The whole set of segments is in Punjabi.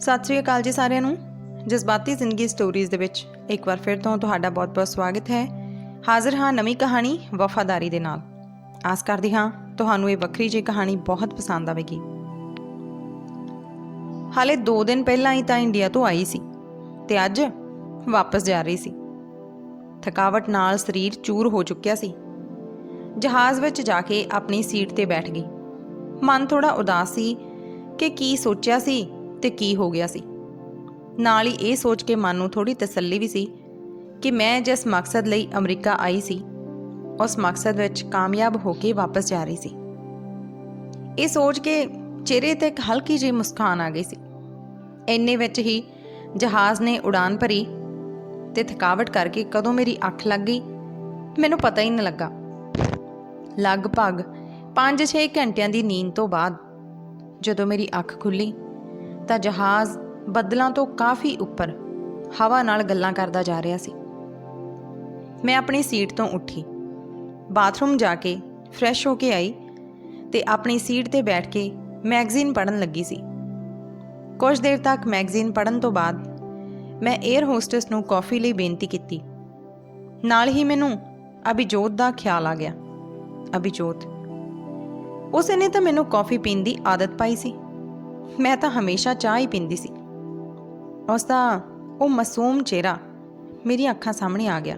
ਸਤਿ ਸ੍ਰੀ ਅਕਾਲ ਜੀ ਸਾਰਿਆਂ ਨੂੰ। ਜਜ਼ਬਾਤੀ ਜ਼ਿੰਦਗੀ ਸਟੋਰੀਜ਼ ਦੇ ਵਿੱਚ ਇੱਕ ਵਾਰ ਫਿਰ ਤੋਂ ਤੁਹਾਡਾ ਬਹੁਤ-ਬਹੁਤ ਸਵਾਗਤ ਹੈ। ਹਾਜ਼ਰ ਹਾਂ ਨਵੀਂ ਕਹਾਣੀ ਵਫਾਦਾਰੀ ਦੇ ਨਾਲ। ਆਸ ਕਰਦੀ ਹਾਂ ਤੁਹਾਨੂੰ ਇਹ ਵੱਖਰੀ ਜਿਹੀ ਕਹਾਣੀ ਬਹੁਤ ਪਸੰਦ ਆਵੇਗੀ। ਹਾਲੇ 2 ਦਿਨ ਪਹਿਲਾਂ ਹੀ ਤਾਂ ਇੰਡੀਆ ਤੋਂ ਆਈ ਸੀ ਤੇ ਅੱਜ ਵਾਪਸ ਜਾ ਰਹੀ ਸੀ। ਥਕਾਵਟ ਨਾਲ ਸਰੀਰ ਚੂਰ ਹੋ ਚੁੱਕਿਆ ਸੀ। ਜਹਾਜ਼ ਵਿੱਚ ਜਾ ਕੇ ਆਪਣੀ ਸੀਟ ਤੇ ਬੈਠ ਗਈ। ਮਨ ਥੋੜਾ ਉਦਾਸ ਸੀ ਕਿ ਕੀ ਸੋਚਿਆ ਸੀ ਤੇ ਕੀ ਹੋ ਗਿਆ ਸੀ? ਨਾਲ ਹੀ ਇਹ ਸੋਚ ਕੇ ਮਨ ਨੂੰ ਥੋੜੀ ਤਸੱਲੀ ਵੀ ਸੀ ਕਿ ਮੈਂ ਜਿਸ ਮਕਸਦ ਲਈ ਅਮਰੀਕਾ ਆਈ ਸੀ, ਉਸ ਮਕਸਦ ਵਿੱਚ ਕਾਮਯਾਬ ਹੋ ਕੇ ਵਾਪਸ ਜਾ ਰਹੀ ਸੀ। ਇਹ ਸੋਚ ਕੇ ਚਿਹਰੇ ਤੇ ਇੱਕ ਹਲਕੀ ਜਿਹੀ ਮੁਸਕਾਨ ਆ ਗਈ ਸੀ। ਇੰਨੇ ਵਿੱਚ ਹੀ ਜਹਾਜ਼ ਨੇ ਉਡਾਨ ਭਰੀ ਤੇ ਥਕਾਵਟ ਕਰਕੇ ਕਦੋਂ ਮੇਰੀ ਅੱਖ ਲੱਗ ਗਈ, ਮੈਨੂੰ ਪਤਾ ਹੀ ਨਹੀਂ ਲੱਗਾ। ਲਗਭਗ 5-6 ਘੰਟਿਆਂ ਦੀ ਨੀਂਦ ਤੋਂ ਬਾਅਦ ਜਦੋਂ ਮੇਰੀ ਅੱਖ ਖੁੱਲੀ ਤਾਂ ਜਹਾਜ਼ ਬੱਦਲਾਂ ਤੋਂ ਕਾਫੀ ਉੱਪਰ ਹਵਾ ਨਾਲ ਗੱਲਾਂ ਕਰਦਾ ਜਾ ਰਿਹਾ ਸੀ। ਮੈਂ ਆਪਣੀ ਸੀਟ ਤੋਂ ਉੱਠੀ। ਬਾਥਰੂਮ ਜਾ ਕੇ ਫਰੈਸ਼ ਹੋ ਕੇ ਆਈ ਤੇ ਆਪਣੀ ਸੀਟ ਤੇ ਬੈਠ ਕੇ ਮੈਗਜ਼ੀਨ ਪੜ੍ਹਨ ਲੱਗੀ ਸੀ। ਕੁਝ ਦੇਰ ਤੱਕ ਮੈਗਜ਼ੀਨ ਪੜ੍ਹਨ ਤੋਂ ਬਾਅਦ ਮੈਂ 에ਅਰ ਹੋਸਟਸ ਨੂੰ ਕਾਫੀ ਲਈ ਬੇਨਤੀ ਕੀਤੀ। ਨਾਲ ਹੀ ਮੈਨੂੰ ਅਭਿਜੋਤ ਦਾ ਖਿਆਲ ਆ ਗਿਆ। ਅਭਿਜੋਤ, ਉਸ ਨੇ ਤਾਂ ਮੈਨੂੰ ਕਾਫੀ ਪੀਣ ਦੀ ਆਦਤ ਪਾਈ ਸੀ। ਮੈਂ ਤਾਂ ਹਮੇਸ਼ਾ ਚਾਹ ਹੀ ਪੀਂਦੀ ਸੀ। ਉਸ ਦਾ ਉਹ ਮਾਸੂਮ ਚਿਹਰਾ ਮੇਰੀਆਂ ਅੱਖਾਂ ਸਾਹਮਣੇ ਆ ਗਿਆ।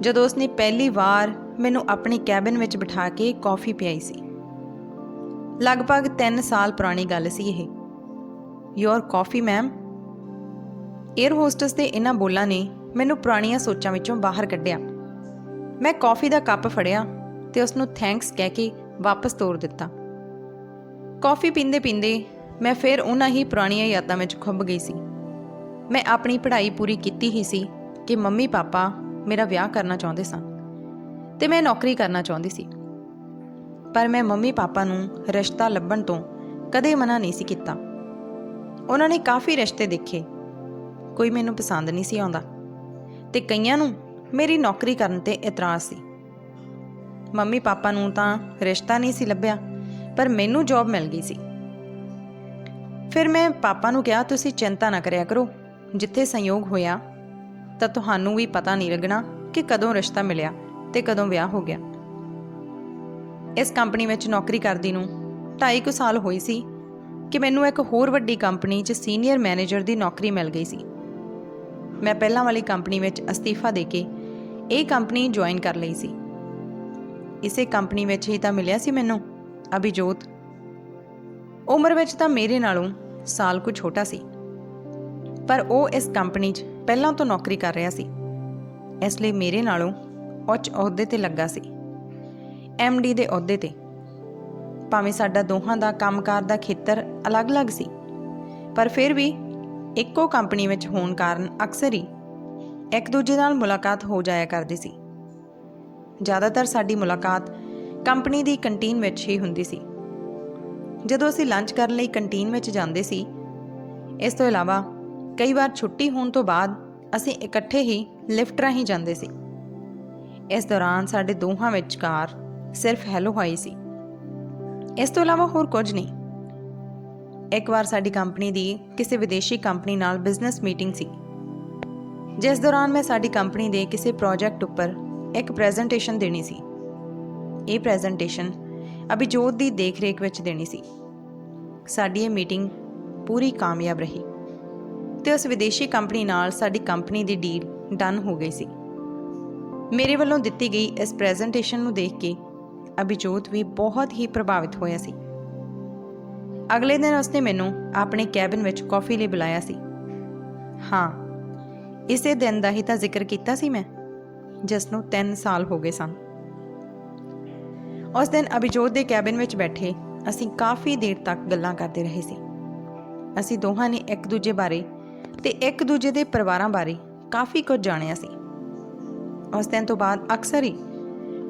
ਜਦੋਂ ਉਸਨੇ ਪਹਿਲੀ ਵਾਰ ਮੈਨੂੰ ਆਪਣੀ ਕੈਬਿਨ ਵਿੱਚ ਬਿਠਾ ਕੇ ਕਾਫੀ ਪਿਆਈ ਸੀ। ਲਗਭਗ 3 ਸਾਲ ਪੁਰਾਣੀ ਗੱਲ ਸੀ ਇਹ। Your coffee ma'am air hostess ਦੇ ਇਹਨਾਂ ਬੋਲਾਂ ਨੇ ਮੈਨੂੰ ਪੁਰਾਣੀਆਂ ਸੋਚਾਂ ਵਿੱਚੋਂ ਬਾਹਰ ਕੱਢਿਆ। ਮੈਂ ਕਾਫੀ ਦਾ ਕੱਪ ਫੜਿਆ ਤੇ ਉਸ ਨੂੰ ਥੈਂਕਸ ਕਹਿ ਕੇ ਵਾਪਸ ਤੋਰ ਦਿੱਤਾ। ਕਾਫੀ ਪੀਂਦੇ ਪੀਂਦੇ ਮੈਂ ਫਿਰ ਉਹਨਾਂ ਹੀ ਪੁਰਾਣੀਆਂ ਯਾਦਾਂ ਵਿੱਚ ਖੁੱਭ ਗਈ ਸੀ। ਮੈਂ ਆਪਣੀ ਪੜ੍ਹਾਈ ਪੂਰੀ ਕੀਤੀ ਹੀ ਸੀ ਕਿ ਮੰਮੀ ਪਾਪਾ ਮੇਰਾ ਵਿਆਹ ਕਰਨਾ ਚਾਹੁੰਦੇ ਸਨ ਤੇ ਮੈਂ ਨੌਕਰੀ ਕਰਨਾ ਚਾਹੁੰਦੀ ਸੀ। ਪਰ ਮੈਂ ਮੰਮੀ ਪਾਪਾ ਨੂੰ ਰਿਸ਼ਤਾ ਲੱਭਣ ਤੋਂ ਕਦੇ ਮਨਾ ਨਹੀਂ ਸੀ ਕੀਤਾ। ਉਹਨਾਂ ਨੇ ਕਾਫੀ ਰਿਸ਼ਤੇ ਦੇਖੇ। ਕੋਈ ਮੈਨੂੰ ਪਸੰਦ ਨਹੀਂ ਸੀ ਆਉਂਦਾ ਤੇ ਕਈਆਂ ਨੂੰ ਮੇਰੀ ਨੌਕਰੀ ਕਰਨ ਤੇ ਇਤਰਾਜ਼ ਸੀ। ਮੰਮੀ ਪਾਪਾ ਨੂੰ ਤਾਂ ਰਿਸ਼ਤਾ ਨਹੀਂ ਸੀ ਲੱਭਿਆ, ਪਰ ਮੈਨੂੰ ਜੌਬ ਮਿਲ ਗਈ ਸੀ। ਫਿਰ ਮੈਂ ਪਾਪਾ ਨੂੰ ਕਿਹਾ, ਤੁਸੀਂ ਚਿੰਤਾ ਨਾ ਕਰਿਆ ਕਰੋ। ਜਿੱਥੇ ਸੰਯੋਗ ਹੋਇਆ, ਤਾਂ ਤੁਹਾਨੂੰ ਵੀ ਪਤਾ ਨਹੀਂ ਲੱਗਣਾ ਕਿ ਕਦੋਂ ਰਿਸ਼ਤਾ ਮਿਲਿਆ ਤੇ ਕਦੋਂ ਵਿਆਹ ਹੋ ਗਿਆ। ਇਸ ਕੰਪਨੀ ਵਿੱਚ ਨੌਕਰੀ ਕਰਦੀ ਨੂੰ 2.5 ਕੁ ਸਾਲ ਹੋਈ ਸੀ ਕਿ ਮੈਨੂੰ ਇੱਕ ਹੋਰ ਵੱਡੀ ਕੰਪਨੀ 'ਚ ਸੀਨੀਅਰ ਮੈਨੇਜਰ ਦੀ ਨੌਕਰੀ ਮਿਲ ਗਈ ਸੀ। ਮੈਂ ਪਹਿਲਾਂ ਵਾਲੀ ਕੰਪਨੀ ਵਿੱਚ ਅਸਤੀਫਾ ਦੇ ਕੇ ਇਹ ਕੰਪਨੀ ਜੁਆਇਨ ਕਰ ਲਈ ਸੀ। ਇਸੇ ਕੰਪਨੀ ਵਿੱਚ ਹੀ ਤਾਂ ਮਿਲਿਆ ਸੀ ਮੈਨੂੰ ਅਭਿਜੋਤ। ਉਮਰ ਵਿੱਚ ਤਾਂ ਮੇਰੇ ਨਾਲੋਂ ਸਾਲ ਕੁ ਛੋਟਾ ਸੀ। ਪਰ ਉਹ ਇਸ ਕੰਪਨੀ 'ਚ ਪਹਿਲਾਂ ਤੋਂ ਨੌਕਰੀ ਕਰ ਰਿਹਾ ਸੀ। ਇਸ ਲਈ ਮੇਰੇ ਨਾਲੋਂ ਉੱਚ ਅਹੁਦੇ ਤੇ ਲੱਗਾ ਸੀ। ਡੀ ਦੇ ਅਹੁਦੇ ਤੇ। ਭਾਵੇਂ ਸਾਡਾ ਦੋਹਾਂ ਦਾ ਕੰਮਕਾਰ ਦਾ ਖੇਤਰ ਅਲੱਗ-ਅਲੱਗ ਸੀ, ਪਰ ਫਿਰ ਵੀ ਇੱਕੋ ਕੰਪਨੀ ਵਿੱਚ ਹੋਣ ਕਾਰਨ ਅਕਸਰ ਹੀ ਇੱਕ ਦੂਜੇ ਨਾਲ ਮੁਲਾਕਾਤ ਹੋ ਜਾਇਆ ਕਰਦੀ ਸੀ। ਜ਼ਿਆਦਾਤਰ ਸਾਡੀ ਮੁਲਾਕਾਤ ਕੰਪਨੀ ਦੀ ਕੰਟੀਨ ਵਿੱਚ ਹੀ ਹੁੰਦੀ ਸੀ। ਜਦੋਂ ਅਸੀਂ ਲੰਚ ਕਰਨ ਲਈ ਕੰਟੀਨ ਵਿੱਚ ਜਾਂਦੇ ਸੀ, ਇਸ ਤੋਂ ਇਲਾਵਾ ਕਈ ਵਾਰ ਛੁੱਟੀ ਹੋਣ ਤੋਂ ਬਾਅਦ ਅਸੀਂ ਇਕੱਠੇ ਹੀ ਲਿਫਟ ਰਾਹੀਂ ਜਾਂਦੇ ਸੀ। ਇਸ ਦੌਰਾਨ ਸਾਡੇ ਦੋਹਾਂ ਵਿਚਕਾਰ ਸਿਰਫ ਹੈਲੋ ਹਾਈ ਸੀ। ਇਸ ਤੋਂ ਇਲਾਵਾ ਹੋਰ ਕੁਝ ਨਹੀਂ। ਇੱਕ ਵਾਰ ਸਾਡੀ ਕੰਪਨੀ ਦੀ ਕਿਸੇ ਵਿਦੇਸ਼ੀ ਕੰਪਨੀ ਨਾਲ ਬਿਜ਼ਨਸ ਮੀਟਿੰਗ ਸੀ। ਜਿਸ ਦੌਰਾਨ ਮੈਂ ਸਾਡੀ ਕੰਪਨੀ ਦੇ ਕਿਸੇ ਪ੍ਰੋਜੈਕਟ ਉੱਪਰ ਇੱਕ ਪ੍ਰੈਜੈਂਟੇਸ਼ਨ ਦੇਣੀ ਸੀ। ਇਹ ਪ੍ਰੈਜੈਂਟੇਸ਼ਨ ਅਭਿਜੋਤ ਦੀ ਦੇਖਰੇਖ ਵਿੱਚ ਦੇਣੀ ਸੀ। ਸਾਡੀ ਇਹ ਮੀਟਿੰਗ ਪੂਰੀ ਕਾਮਯਾਬ ਰਹੀ ਤੇ ਉਸ ਵਿਦੇਸ਼ੀ ਕੰਪਨੀ ਨਾਲ ਸਾਡੀ ਕੰਪਨੀ ਦੀ ਡੀਲ ਡਨ ਹੋ ਗਈ ਸੀ। ਮੇਰੇ ਵੱਲੋਂ ਦਿੱਤੀ ਗਈ ਇਸ ਪ੍ਰੈਜੈਂਟੇਸ਼ਨ ਨੂੰ ਦੇਖ ਕੇ ਅਭਿਜੋਤ ਵੀ ਬਹੁਤ ਹੀ ਪ੍ਰਭਾਵਿਤ ਹੋਇਆ ਸੀ। ਅਗਲੇ ਦਿਨ ਉਸਨੇ ਮੈਨੂੰ ਆਪਣੇ ਕੈਬਿਨ ਵਿੱਚ ਕਾਫੀ ਲਈ ਬੁਲਾਇਆ ਸੀ। ਹਾਂ, ਇਸੇ ਦਿਨ ਦਾ ਹੀ ਤਾਂ ਜ਼ਿਕਰ ਕੀਤਾ ਸੀ ਮੈਂ ਜਿਸ ਨੂੰ 3 ਸਾਲ ਹੋ ਗਏ ਸਨ। ਉਸ ਦਿਨ ਅਭਿਜੋਤ ਦੇ ਕੈਬਿਨ ਵਿੱਚ ਬੈਠੇ ਅਸੀਂ ਕਾਫੀ ਦੇਰ ਤੱਕ ਗੱਲਾਂ ਕਰਦੇ ਰਹੇ ਸੀ। ਅਸੀਂ ਦੋਹਾਂ ਨੇ ਇੱਕ ਦੂਜੇ ਬਾਰੇ ਤੇ ਇੱਕ ਦੂਜੇ ਦੇ ਪਰਿਵਾਰਾਂ ਬਾਰੇ ਕਾਫੀ ਕੁਝ ਜਾਣਿਆ ਸੀ। ਉਸ ਦਿਨ ਤੋਂ ਬਾਅਦ ਅਕਸਰ ਹੀ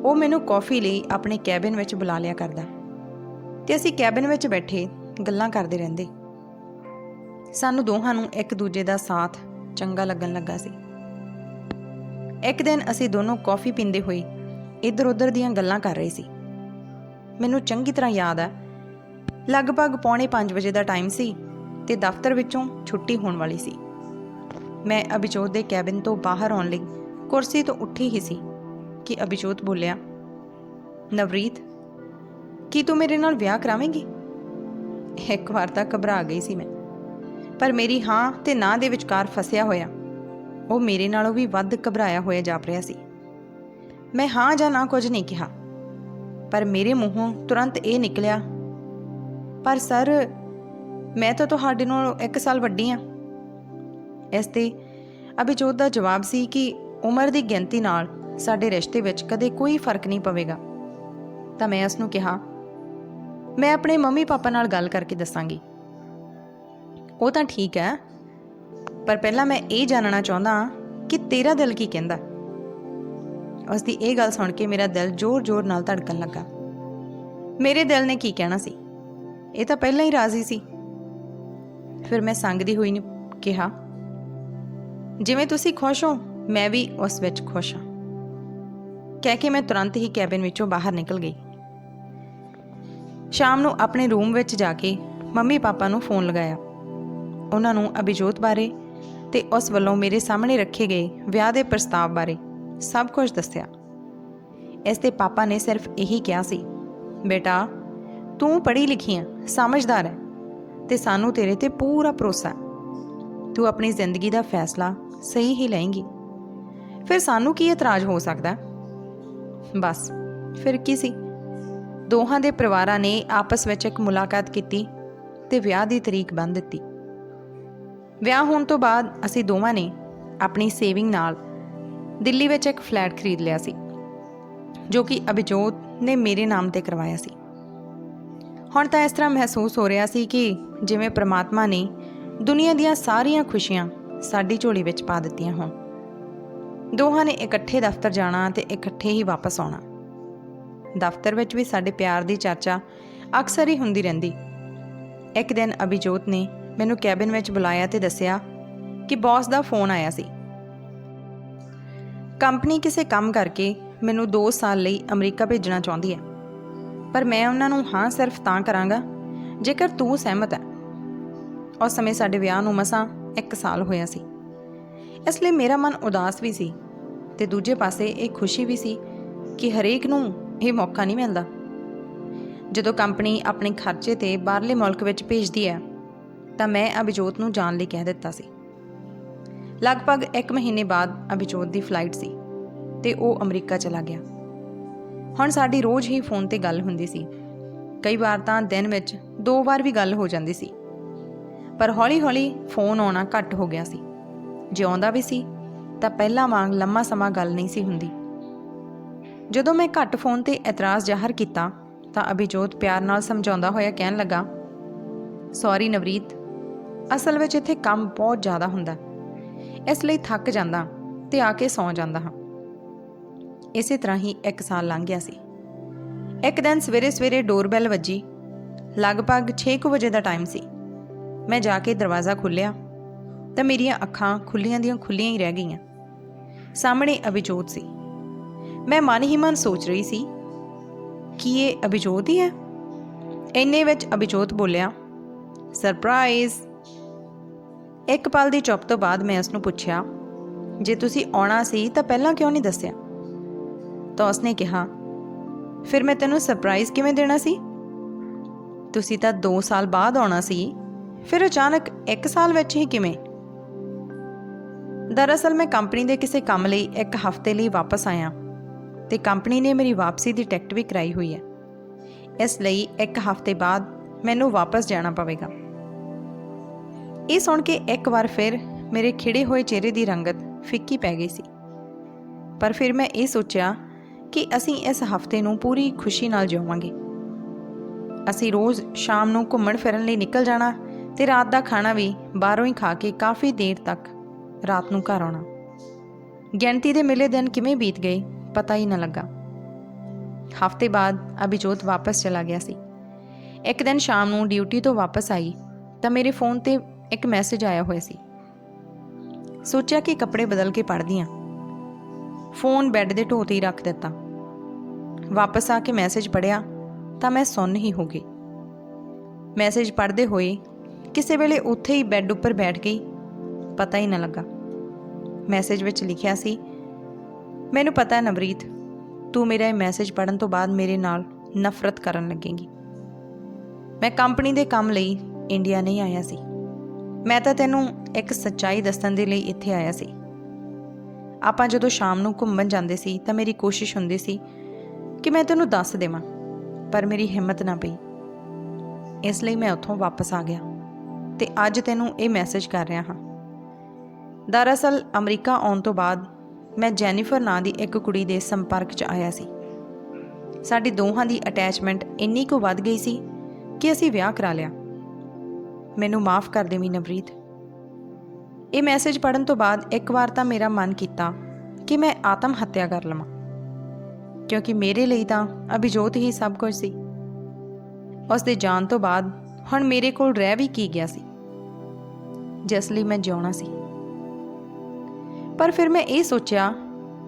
ਉਹ ਮੈਨੂੰ ਕਾਫੀ ਲਈ ਆਪਣੇ ਕੈਬਿਨ ਵਿੱਚ ਬੁਲਾ ਲਿਆ ਕਰਦਾ। ਤੇ ਅਸੀਂ ਕੈਬਨ ਵਿੱਚ ਬੈਠੇ ਗੱਲਾਂ ਕਰਦੇ ਰਹਿੰਦੇ। ਸਾਨੂੰ ਦੋਹਾਂ ਨੂੰ ਇੱਕ ਦੂਜੇ ਦਾ ਸਾਥ ਚੰਗਾ ਲੱਗਣ ਲੱਗਾ ਸੀ। ਇੱਕ ਦਿਨ ਅਸੀਂ ਦੋਨੋਂ ਕਾਫੀ ਪੀਂਦੇ ਹੋਏ ਇੱਧਰ-ਉੱਧਰ ਦੀਆਂ ਗੱਲਾਂ ਕਰ ਰਹੇ ਸੀ। ਮੈਨੂੰ ਚੰਗੀ ਤਰ੍ਹਾਂ ਯਾਦ ਹੈ। ਲਗਭਗ ਪੌਣੇ 5 ਵਜੇ ਦਾ ਟਾਈਮ ਸੀ ਤੇ ਦਫ਼ਤਰ ਵਿੱਚੋਂ ਛੁੱਟੀ ਹੋਣ ਵਾਲੀ ਸੀ। ਮੈਂ ਅਭਿਜੋਤ ਦੇ ਕੈਬਿਨ ਤੋਂ ਬਾਹਰ ਆਉਣ ਲਈ ਕੁਰਸੀ ਤੋਂ ਉੱਠੀ ਹੀ ਸੀ ਕਿ ਅਭਿਜੋਤ ਬੋਲਿਆ, ਨਵਰੀਤ, ਕੀ ਤੂੰ ਮੇਰੇ ਨਾਲ ਵਿਆਹ ਕਰਾਵੇਂਗੀ? ਇੱਕ ਵਾਰ ਤਾਂ ਘਬਰਾ ਗਈ ਸੀ ਮੈਂ, ਪਰ ਮੇਰੀ ਹਾਂ ਤੇ ਨਾ ਦੇ ਵਿਚਕਾਰ ਫਸਿਆ ਹੋਇਆ, ਉਹ ਮੇਰੇ ਨਾਲੋਂ ਵੀ ਵੱਧ ਘਬਰਾਇਆ ਹੋਇਆ ਜਾਪ ਰਿਹਾ ਸੀ। ਮੈਂ ਹਾਂ ਜਾਂ ਨਾ ਕੁਝ ਨਹੀਂ ਕਿਹਾ। ਪਰ ਮੇਰੇ ਮੂੰਹੋਂ ਤੁਰੰਤ ਇਹ ਨਿਕਲਿਆ, ਪਰ ਸਰ, ਮੈਂ ਤਾਂ ਤੁਹਾਡੇ ਨਾਲ ਇੱਕ ਸਾਲ ਵੱਡੀ ਹਾਂ ਇਸ ਤੇ ਅਭਿਜੋਤ ਦਾ ਜਵਾਬ ਸੀ ਕਿ ਉਮਰ ਦੀ ਗਿਣਤੀ ਨਾਲ ਸਾਡੇ ਰਿਸ਼ਤੇ ਵਿੱਚ ਕਦੇ ਕੋਈ ਫ਼ਰਕ ਨਹੀਂ ਪਵੇਗਾ। ਤਾਂ ਮੈਂ ਉਸ ਨੂੰ ਕਿਹਾ, ਮੈਂ ਆਪਣੇ ਮੰਮੀ ਪਾਪਾ ਨਾਲ ਗੱਲ ਕਰਕੇ ਦੱਸਾਂਗੀ। ਉਹ ਤਾਂ ਠੀਕ ਹੈ, ਪਰ ਪਹਿਲਾਂ ਮੈਂ ਇਹ ਜਾਣਨਾ ਚਾਹੁੰਦਾ ਕਿ ਤੇਰਾ ਦਿਲ ਕੀ ਕਹਿੰਦਾ? ਉਸ ਦੀ ਇਹ ਗੱਲ ਸੁਣ ਕੇ ਮੇਰਾ ਦਿਲ ਜ਼ੋਰ-ਜ਼ੋਰ ਨਾਲ ਧੜਕਣ ਲੱਗਾ। ਮੇਰੇ ਦਿਲ ਨੇ ਕੀ ਕਹਿਣਾ ਸੀ? ਇਹ ਤਾਂ ਪਹਿਲਾਂ ਹੀ ਰਾਜ਼ੀ ਸੀ। ਫਿਰ ਮੈਂ ਸੰਗਦੀ ਹੋਈ ਨੇ ਕਿਹਾ, ਜਿਵੇਂ ਤੁਸੀਂ ਖੁਸ਼ ਹੋ, ਮੈਂ ਵੀ ਉਸ ਵਿੱਚ ਖੁਸ਼ ਹਾਂ। ਕਹਿ ਕੇ ਮੈਂ ਤੁਰੰਤ ਹੀ ਕੈਬਿਨ ਵਿੱਚੋਂ ਬਾਹਰ ਨਿਕਲ ਗਈ। ਸ਼ਾਮ ਨੂੰ ਆਪਣੇ ਰੂਮ ਵਿੱਚ ਜਾ ਕੇ ਮੰਮੀ ਪਾਪਾ ਨੂੰ ਫੋਨ ਲਗਾਇਆ। ਉਹਨਾਂ ਨੂੰ ਅਭਿਜੋਤ ਬਾਰੇ ਤੇ ਉਸ ਵੱਲੋਂ ਮੇਰੇ ਸਾਹਮਣੇ ਰੱਖੇ ਗਏ ਵਿਆਹ ਦੇ ਪ੍ਰਸਤਾਵ ਬਾਰੇ। ਸਭ ਕੁਝ ਦੱਸਿਆ। ਇਸ ਦੇ ਪਾਪਾ ਨੇ ਸਿਰਫ ਇਹੀ ਕਿਹਾ ਸੀ, ਬੇਟਾ, ਤੂੰ ਪੜ੍ਹੀ ਲਿਖੀ ਹੈ ਸਮਝਦਾਰ ਹੈ ਤੇ ਸਾਨੂੰ ਤੇਰੇ ਤੇ ਪੂਰਾ ਭਰੋਸਾ ਹੈ ਤੂੰ ਆਪਣੀ ਜ਼ਿੰਦਗੀ ਦਾ ਫੈਸਲਾ ਸਹੀ ਹੀ ਲਏਂਗੀ। ਫਿਰ ਸਾਨੂੰ ਕੀ ਇਤਰਾਜ਼ ਹੋ ਸਕਦਾ ਬਸ, ਫਿਰ ਕੀ ਸੀ? ਦੋਹਾਂ ਦੇ ਪਰਿਵਾਰਾਂ ਨੇ ਆਪਸ ਵਿੱਚ ਇੱਕ ਮੁਲਾਕਾਤ ਕੀਤੀ ਤੇ ਵਿਆਹ ਦੀ ਤਰੀਕ ਬੰਨ ਦਿੱਤੀ। ਵਿਆਹ ਹੋਣ ਤੋਂ ਬਾਅਦ ਅਸੀਂ ਦੋਵਾਂ ਨੇ ਆਪਣੀ ਸੇਵਿੰਗ ਨਾਲ ਦਿੱਲੀ ਵਿੱਚ ਇੱਕ ਫਲੈਟ ਖਰੀਦ ਲਿਆ ਸੀ, ਜੋ ਕਿ ਅਭਿਜੋਤ ਨੇ ਮੇਰੇ ਨਾਮ ਤੇ ਕਰਵਾਇਆ ਸੀ। ਹੁਣ ਤਾਂ ਇਸ ਤਰ੍ਹਾਂ ਮਹਿਸੂਸ ਹੋ ਰਿਹਾ ਸੀ ਕਿ ਜਿਵੇਂ ਪ੍ਰਮਾਤਮਾ ਨੇ ਦੁਨੀਆ ਦੀਆਂ ਸਾਰੀਆਂ ਖੁਸ਼ੀਆਂ ਸਾਡੀ ਝੋਲੀ ਵਿੱਚ ਪਾ ਦਿੱਤੀਆਂ ਹੋਣ। ਦੋਹਾਂ ਨੇ ਇਕੱਠੇ ਦਫ਼ਤਰ ਜਾਣਾ ਤੇ ਇਕੱਠੇ ਹੀ ਵਾਪਸ ਆਉਣਾ। ਦਫ਼ਤਰ ਵਿੱਚ ਵੀ ਸਾਡੇ ਪਿਆਰ ਦੀ ਚਰਚਾ ਅਕਸਰ ਹੀ ਹੁੰਦੀ ਰਹਿੰਦੀ। ਇੱਕ ਦਿਨ ਅਭਿਜੋਤ ਨੇ ਮੈਨੂੰ ਕੈਬਿਨ ਵਿੱਚ ਬੁਲਾਇਆ ਤੇ ਦੱਸਿਆ ਕਿ ਬੌਸ ਦਾ ਫੋਨ ਆਇਆ ਸੀ। ਕੰਪਨੀ ਕਿਸੇ ਕੰਮ ਕਰਕੇ ਮੈਨੂੰ 2 ਸਾਲ ਲਈ ਅਮਰੀਕਾ ਭੇਜਣਾ ਚਾਹੁੰਦੀ ਹੈ। ਪਰ ਮੈਂ ਉਹਨਾਂ ਨੂੰ ਹਾਂ ਸਿਰਫ ਤਾਂ ਕਰਾਂਗਾ, ਜੇਕਰ ਤੂੰ ਸਹਿਮਤ ਹੈ। ਉਸ ਸਮੇਂ ਸਾਡੇ ਵਿਆਹ ਨੂੰ ਮਸਾਂ 1 ਸਾਲ ਹੋਇਆ ਸੀ। ਇਸ ਲਈ ਮੇਰਾ ਮਨ ਉਦਾਸ ਵੀ ਸੀ ਤੇ ਦੂਜੇ ਪਾਸੇ ਇਹ ਖੁਸ਼ੀ ਵੀ ਸੀ ਕਿ ਹਰੇਕ ਨੂੰ ਇਹ ਮੌਕਾ ਨਹੀਂ ਮਿਲਦਾ। ਜਦੋਂ ਕੰਪਨੀ ਆਪਣੇ ਖਰਚੇ ਤੇ ਬਾਹਰਲੇ ਮੁਲਕ ਵਿੱਚ ਭੇਜਦੀ ਹੈ, ਤਾਂ ਮੈਂ ਅਭਿਜੋਤ ਨੂੰ ਜਾਣ ਲਈ ਕਹਿ ਦਿੱਤਾ ਸੀ। ਲਗਭਗ 1 ਮਹੀਨੇ ਬਾਅਦ ਅਭਿਜੋਤ ਦੀ ਫਲਾਈਟ ਸੀ ਤੇ ਉਹ ਅਮਰੀਕਾ ਚਲਾ ਗਿਆ। ਹੁਣ ਸਾਡੀ ਰੋਜ਼ ਹੀ ਫੋਨ ਤੇ ਗੱਲ ਹੁੰਦੀ ਸੀ। ਕਈ ਵਾਰ ਤਾਂ ਦਿਨ ਵਿੱਚ ਦੋ ਵਾਰ ਵੀ ਗੱਲ ਹੋ ਜਾਂਦੀ ਸੀ। ਪਰ ਹੌਲੀ-ਹੌਲੀ ਫੋਨ ਆਉਣਾ ਘੱਟ ਹੋ ਗਿਆ ਸੀ। ਜੇ ਆਉਂਦਾ ਵੀ ਸੀ, ਤਾਂ ਪਹਿਲਾਂ ਵਾਂਗ ਲੰਮਾ ਸਮਾਂ ਗੱਲ ਨਹੀਂ ਸੀ ਹੁੰਦੀ। ਜਦੋਂ ਮੈਂ ਘੱਟ ਫੋਨ ਤੇ ਇਤਰਾਜ਼ ਜ਼ਾਹਰ ਕੀਤਾ, ਤਾਂ ਅਭਿਜੋਤ ਪਿਆਰ ਨਾਲ ਸਮਝਾਉਂਦਾ ਹੋਇਆ ਕਹਿਣ ਲੱਗਾ ਸੌਰੀ ਨਵਰੀਤ, ਅਸਲ ਵਿੱਚ ਇੱਥੇ ਕੰਮ ਬਹੁਤ ਜ਼ਿਆਦਾ ਹੁੰਦਾ। ਇਸ ਲਈ ਥੱਕ ਜਾਂਦਾ ਤੇ ਆ ਕੇ ਸੌਂ ਜਾਂਦਾ ਹਾਂ। ਇਸੇ ਤਰ੍ਹਾਂ ਹੀ ਇੱਕ ਸਾਲ ਲੰਘ ਗਿਆ ਸੀ। ਇੱਕ ਦਿਨ ਸਵੇਰੇ ਸਵੇਰੇ ਡੋਰਬੈਲ ਵੱਜੀ। ਲਗਭਗ 6 ਵਜੇ ਦਾ ਟਾਈਮ ਸੀ। ਮੈਂ ਜਾ ਕੇ ਦਰਵਾਜ਼ਾ ਖੋਲ੍ਹਿਆ ਤਾਂ ਮੇਰੀਆਂ ਅੱਖਾਂ ਖੁੱਲੀਆਂ ਦੀਆਂ ਖੁੱਲੀਆਂ ਹੀ ਰਹਿ ਗਈਆਂ। ਸਾਹਮਣੇ ਅਭਿਜੋਤ ਸੀ। ਮੈਂ ਮਨ ਹੀ ਮਨ ਸੋਚ ਰਹੀ ਸੀ, ਕੀ ਇਹ ਅਭਿਜੋਤ ਹੀ ਹੈ? ਇੰਨੇ ਵਿੱਚ ਅਭਿਜੋਤ ਬੋਲਿਆ ਸਰਪ੍ਰਾਈਜ਼ ਇੱਕ ਪਲ ਦੀ ਚੁੱਪ ਤੋਂ ਬਾਅਦ ਮੈਂ ਉਸ ਨੂੰ ਪੁੱਛਿਆ, ਜੇ ਤੁਸੀਂ ਆਉਣਾ ਸੀ ਤਾਂ ਪਹਿਲਾਂ ਕਿਉਂ ਨਹੀਂ ਦੱਸਿਆ? ਤਾਂ ਉਸਨੇ ਕਿਹਾ, ਫਿਰ ਮੈਂ ਤੈਨੂੰ ਸਰਪ੍ਰਾਈਜ਼ ਕਿਵੇਂ ਦੇਣਾ ਸੀ? ਤੁਸੀਂ ਤਾਂ 2 ਸਾਲ ਬਾਅਦ ਆਉਣਾ ਸੀ, ਫਿਰ ਅਚਾਨਕ 1 ਸਾਲ ਵਿੱਚ ਹੀ ਕਿਵੇਂ? ਦਰਅਸਲ ਮੈਂ ਕੰਪਨੀ ਦੇ ਕਿਸੇ ਕੰਮ ਲਈ ਇੱਕ ਹਫ਼ਤੇ ਲਈ ਵਾਪਸ ਆਇਆ ਤੇ ਕੰਪਨੀ ਨੇ ਮੇਰੀ ਵਾਪਸੀ ਦੀ ਟਿਕਟ ਵੀ ਕਰਾਈ ਹੋਈ ਹੈ। ਇਸ ਲਈ ਇੱਕ ਹਫ਼ਤੇ ਬਾਅਦ ਮੈਨੂੰ ਵਾਪਸ ਜਾਣਾ ਪਵੇਗਾ। ਇਹ ਸੁਣ ਕੇ ਇੱਕ ਵਾਰ ਫਿਰ ਮੇਰੇ ਖਿੜੇ ਹੋਏ ਚਿਹਰੇ ਦੀ ਰੰਗਤ ਫਿੱਕੀ ਪੈ ਗਈ ਸੀ। ਪਰ ਫਿਰ ਮੈਂ ਇਹ ਸੋਚਿਆ ਕਿ ਅਸੀਂ ਇਸ ਹਫ਼ਤੇ ਨੂੰ ਪੂਰੀ ਖੁਸ਼ੀ ਨਾਲ ਜਿਉਵਾਂਗੇ ਅਸੀਂ ਰੋਜ਼ ਸ਼ਾਮ ਨੂੰ ਘੁੰਮਣ ਫਿਰਨ ਲਈ ਨਿਕਲ ਜਾਣਾ ਤੇ ਰਾਤ ਦਾ ਖਾਣਾ ਵੀ ਬਾਹਰੋਂ ਹੀ ਖਾ ਕੇ ਕਾਫੀ ਦੇਰ ਤੱਕ ਰਾਤ ਨੂੰ ਘਰ ਆਉਣਾ। ਗਿਣਤੀ ਦੇ ਮਿਲੇ ਦਿਨ ਕਿਵੇਂ ਬੀਤ ਗਏ, ਪਤਾ ਹੀ ਨਾ ਲੱਗਾ। ਹਫ਼ਤੇ ਬਾਅਦ ਅਭਿਜੋਤ ਵਾਪਸ ਚਲਾ ਗਿਆ ਸੀ। ਇੱਕ ਦਿਨ ਸ਼ਾਮ ਨੂੰ ਡਿਊਟੀ ਤੋਂ ਵਾਪਸ ਆਈ ਤਾਂ ਮੇਰੇ ਫੋਨ ਤੇ ਇੱਕ ਮੈਸੇਜ ਆਇਆ ਹੋਇਆ ਸੀ। ਸੋਚਿਆ ਕਿ ਕੱਪੜੇ ਬਦਲ ਕੇ ਪੜ੍ਹਦੀ ਹਾਂ ਫੋਨ ਬੈੱਡ ਦੇ ਢੋਤੇ ਹੀ ਰੱਖ ਦਿੱਤਾ। ਵਾਪਸ ਆ ਕੇ ਮੈਸੇਜ ਪੜਿਆ ਤਾਂ ਮੈਂ ਸੁੰਨ ਹੀ ਹੋ ਗਈ। ਮੈਸੇਜ ਪੜ੍ਹਦੇ ਹੋਏ ਕਿਸੇ ਵੇਲੇ ਉੱਥੇ ਹੀ ਬੈੱਡ ਉੱਪਰ ਬੈਠ ਗਈ। ਪਤਾ ਹੀ ਨਾ ਲੱਗਾ। ਮੈਸੇਜ ਵਿੱਚ ਲਿਖਿਆ ਸੀ, ਮੈਨੂੰ ਪਤਾ ਹੈ ਨਵਰੀਤ, ਤੂੰ ਮੇਰਾ ਇਹ ਮੈਸੇਜ ਪੜਨ ਤੋਂ ਬਾਅਦ ਮੇਰੇ ਨਾਲ ਨਫ਼ਰਤ ਕਰਨ ਲੱਗੇਗੀ। ਮੈਂ ਕੰਪਨੀ ਦੇ ਕੰਮ ਲਈ ਇੰਡੀਆ ਨਹੀਂ ਆਇਆ ਸੀ। ਮੈਂ ਤਾਂ ਤੈਨੂੰ ਇੱਕ ਸੱਚਾਈ ਦੱਸਣ ਦੇ ਲਈ ਇੱਥੇ ਆਇਆ ਸੀ। ਆਪਾਂ ਜਦੋਂ ਸ਼ਾਮ ਨੂੰ ਘੁੰਮਣ ਜਾਂਦੇ ਸੀ ਤਾਂ ਮੇਰੀ ਕੋਸ਼ਿਸ਼ ਹੁੰਦੀ ਸੀ ਕਿ ਮੈਂ ਤੈਨੂੰ ਦੱਸ ਦੇਵਾਂ, ਪਰ ਮੇਰੀ ਹਿੰਮਤ ਨਾ ਪਈ। ਇਸ ਲਈ ਮੈਂ ਉੱਥੋਂ ਵਾਪਸ ਆ ਗਿਆ ਤੇ ਅੱਜ ਤੈਨੂੰ ਇਹ ਮੈਸੇਜ ਕਰ ਰਿਹਾ ਹਾਂ। ਦਰਅਸਲ ਅਮਰੀਕਾ ਆਉਣ ਤੋਂ ਬਾਅਦ ਮੈਂ ਜੈਨੀਫਰ ਨਾਂ ਦੀ ਇੱਕ ਕੁੜੀ ਦੇ ਸੰਪਰਕ 'ਚ ਆਇਆ ਸੀ। ਸਾਡੀ ਦੋਹਾਂ ਦੀ ਅਟੈਚਮੈਂਟ ਇੰਨੀ ਕੁ ਵੱਧ ਗਈ ਸੀ ਕਿ ਅਸੀਂ ਵਿਆਹ ਕਰਾ ਲਿਆ। ਮੈਨੂੰ ਮਾਫ ਕਰ ਦੇ ਨਵਰੀਤ ਇਹ ਮੈਸੇਜ ਪੜਨ ਤੋਂ ਬਾਅਦ ਇੱਕ ਵਾਰ ਤਾਂ ਮੇਰਾ ਮਨ ਕੀਤਾ ਕਿ ਮੈਂ ਆਤਮ ਹੱਤਿਆ ਕਰ ਲਵਾਂ। ਕਿਉਂਕਿ ਮੇਰੇ ਲਈ ਤਾਂ ਅਭਿਜੋਤ ਹੀ ਸਭ ਕੁਝ ਸੀ। ਉਸ ਦੇ ਜਾਣ ਤੋਂ ਬਾਅਦ ਹੁਣ ਮੇਰੇ ਕੋਲ ਰਹਿ ਵੀ ਕੀ ਗਿਆ ਸੀ? ਜਿਸ ਲਈ ਮੈਂ ਜਿਉਣਾ ਸੀ। ਪਰ ਫਿਰ ਮੈਂ ਇਹ ਸੋਚਿਆ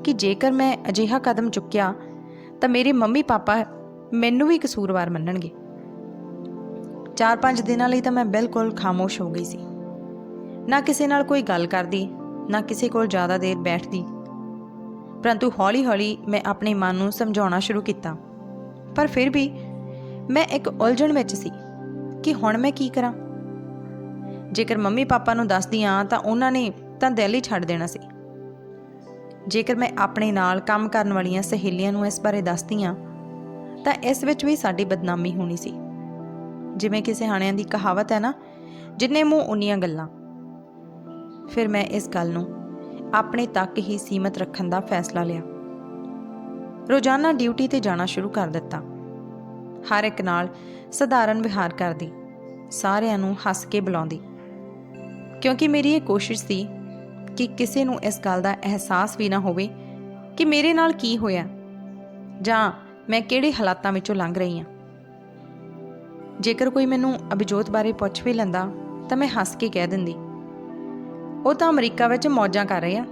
ਕਿ ਜੇਕਰ ਮੈਂ ਅਜਿਹਾ ਕਦਮ ਚੁੱਕਿਆ ਤਾਂ ਮੇਰੇ ਮੰਮੀ ਪਾਪਾ ਮੈਨੂੰ ਵੀ ਕਸੂਰਵਾਰ ਮੰਨਣਗੇ। 4-5 ਦਿਨਾਂ ਲਈ ਤਾਂ ਮੈਂ ਬਿਲਕੁਲ ਖਾਮੋਸ਼ ਹੋ ਗਈ ਸੀ। ਨਾ ਕਿਸੇ ਨਾਲ ਕੋਈ ਗੱਲ ਕਰਦੀ, ਨਾ ਕਿਸੇ ਕੋਲ ਜ਼ਿਆਦਾ ਦੇਰ ਬੈਠਦੀ। ਪਰੰਤੂ ਹੌਲੀ-ਹੌਲੀ ਮੈਂ ਆਪਣੇ ਮਨ ਨੂੰ ਸਮਝਾਉਣਾ ਸ਼ੁਰੂ ਕੀਤਾ। ਪਰ ਫਿਰ ਵੀ ਮੈਂ ਇੱਕ ਉਲਝਣ ਵਿੱਚ ਸੀ ਕਿ ਹੁਣ ਮੈਂ ਕੀ ਕਰਾਂ। ਜੇਕਰ ਮੰਮੀ ਪਾਪਾ ਨੂੰ ਦੱਸਦੀ ਆ ਤਾਂ ਉਹਨਾਂ ਨੇ ਤਾਂ ਦਿਲ ਛੱਡ ਦੇਣਾ ਸੀ। ਜੇਕਰ ਮੈਂ ਆਪਣੇ ਨਾਲ ਕੰਮ ਕਰਨ ਵਾਲੀਆਂ ਸਹੇਲੀਆਂ ਨੂੰ ਇਸ ਬਾਰੇ ਦੱਸਦੀ ਆ ਤਾਂ ਇਸ ਵਿੱਚ ਵੀ ਸਾਡੀ ਬਦਨਾਮੀ ਹੋਣੀ ਸੀ। ਜਿਵੇਂ ਕਿ ਸਿਆਣਿਆਂ ਦੀ ਕਹਾਵਤ ਹੈ ਨਾ, ਜਿੰਨੇ ਮੂੰਹ ਉਨੀਆਂ ਗੱਲਾਂ। ਫਿਰ ਮੈਂ ਇਸ ਗੱਲ ਨੂੰ ਆਪਣੇ ਤੱਕ ਹੀ ਸੀਮਤ ਰੱਖਣ ਦਾ ਫੈਸਲਾ ਲਿਆ। ਰੋਜ਼ਾਨਾ ਡਿਊਟੀ ਤੇ ਜਾਣਾ ਸ਼ੁਰੂ ਕਰ ਦਿੱਤਾ। ਹਰ ਇੱਕ ਨਾਲ ਸਧਾਰਨ ਵਿਹਾਰ ਕਰਦੀ, ਸਾਰਿਆਂ ਨੂੰ ਹੱਸ ਕੇ ਬੁਲਾਉਂਦੀ। ਕਿਉਂਕਿ ਮੇਰੀ ਇਹ ਕੋਸ਼ਿਸ਼ ਸੀ ਕਿ ਕਿਸੇ ਨੂੰ ਇਸ ਗੱਲ ਦਾ ਅਹਿਸਾਸ ਵੀ ਨਾ ਹੋਵੇ ਕਿ ਮੇਰੇ ਨਾਲ ਕੀ ਹੋਇਆ, ਜਾਂ ਮੈਂ ਕਿਹੜੇ ਹਾਲਾਤਾਂ ਵਿੱਚੋਂ ਲੰਘ ਰਹੀ ਹਾਂ। ਜੇਕਰ ਕੋਈ ਮੈਨੂੰ ਅਭਿਜੋਤ ਬਾਰੇ ਪੁੱਛ ਵੀ ਲੈਂਦਾ, ਤਾਂ ਮੈਂ ਹੱਸ ਕੇ ਕਹਿ ਦਿੰਦੀ। ਉਹ ਤਾਂ ਅਮਰੀਕਾ ਵਿੱਚ ਮੌਜਾਂ ਕਰ ਰਹੇ ਆ।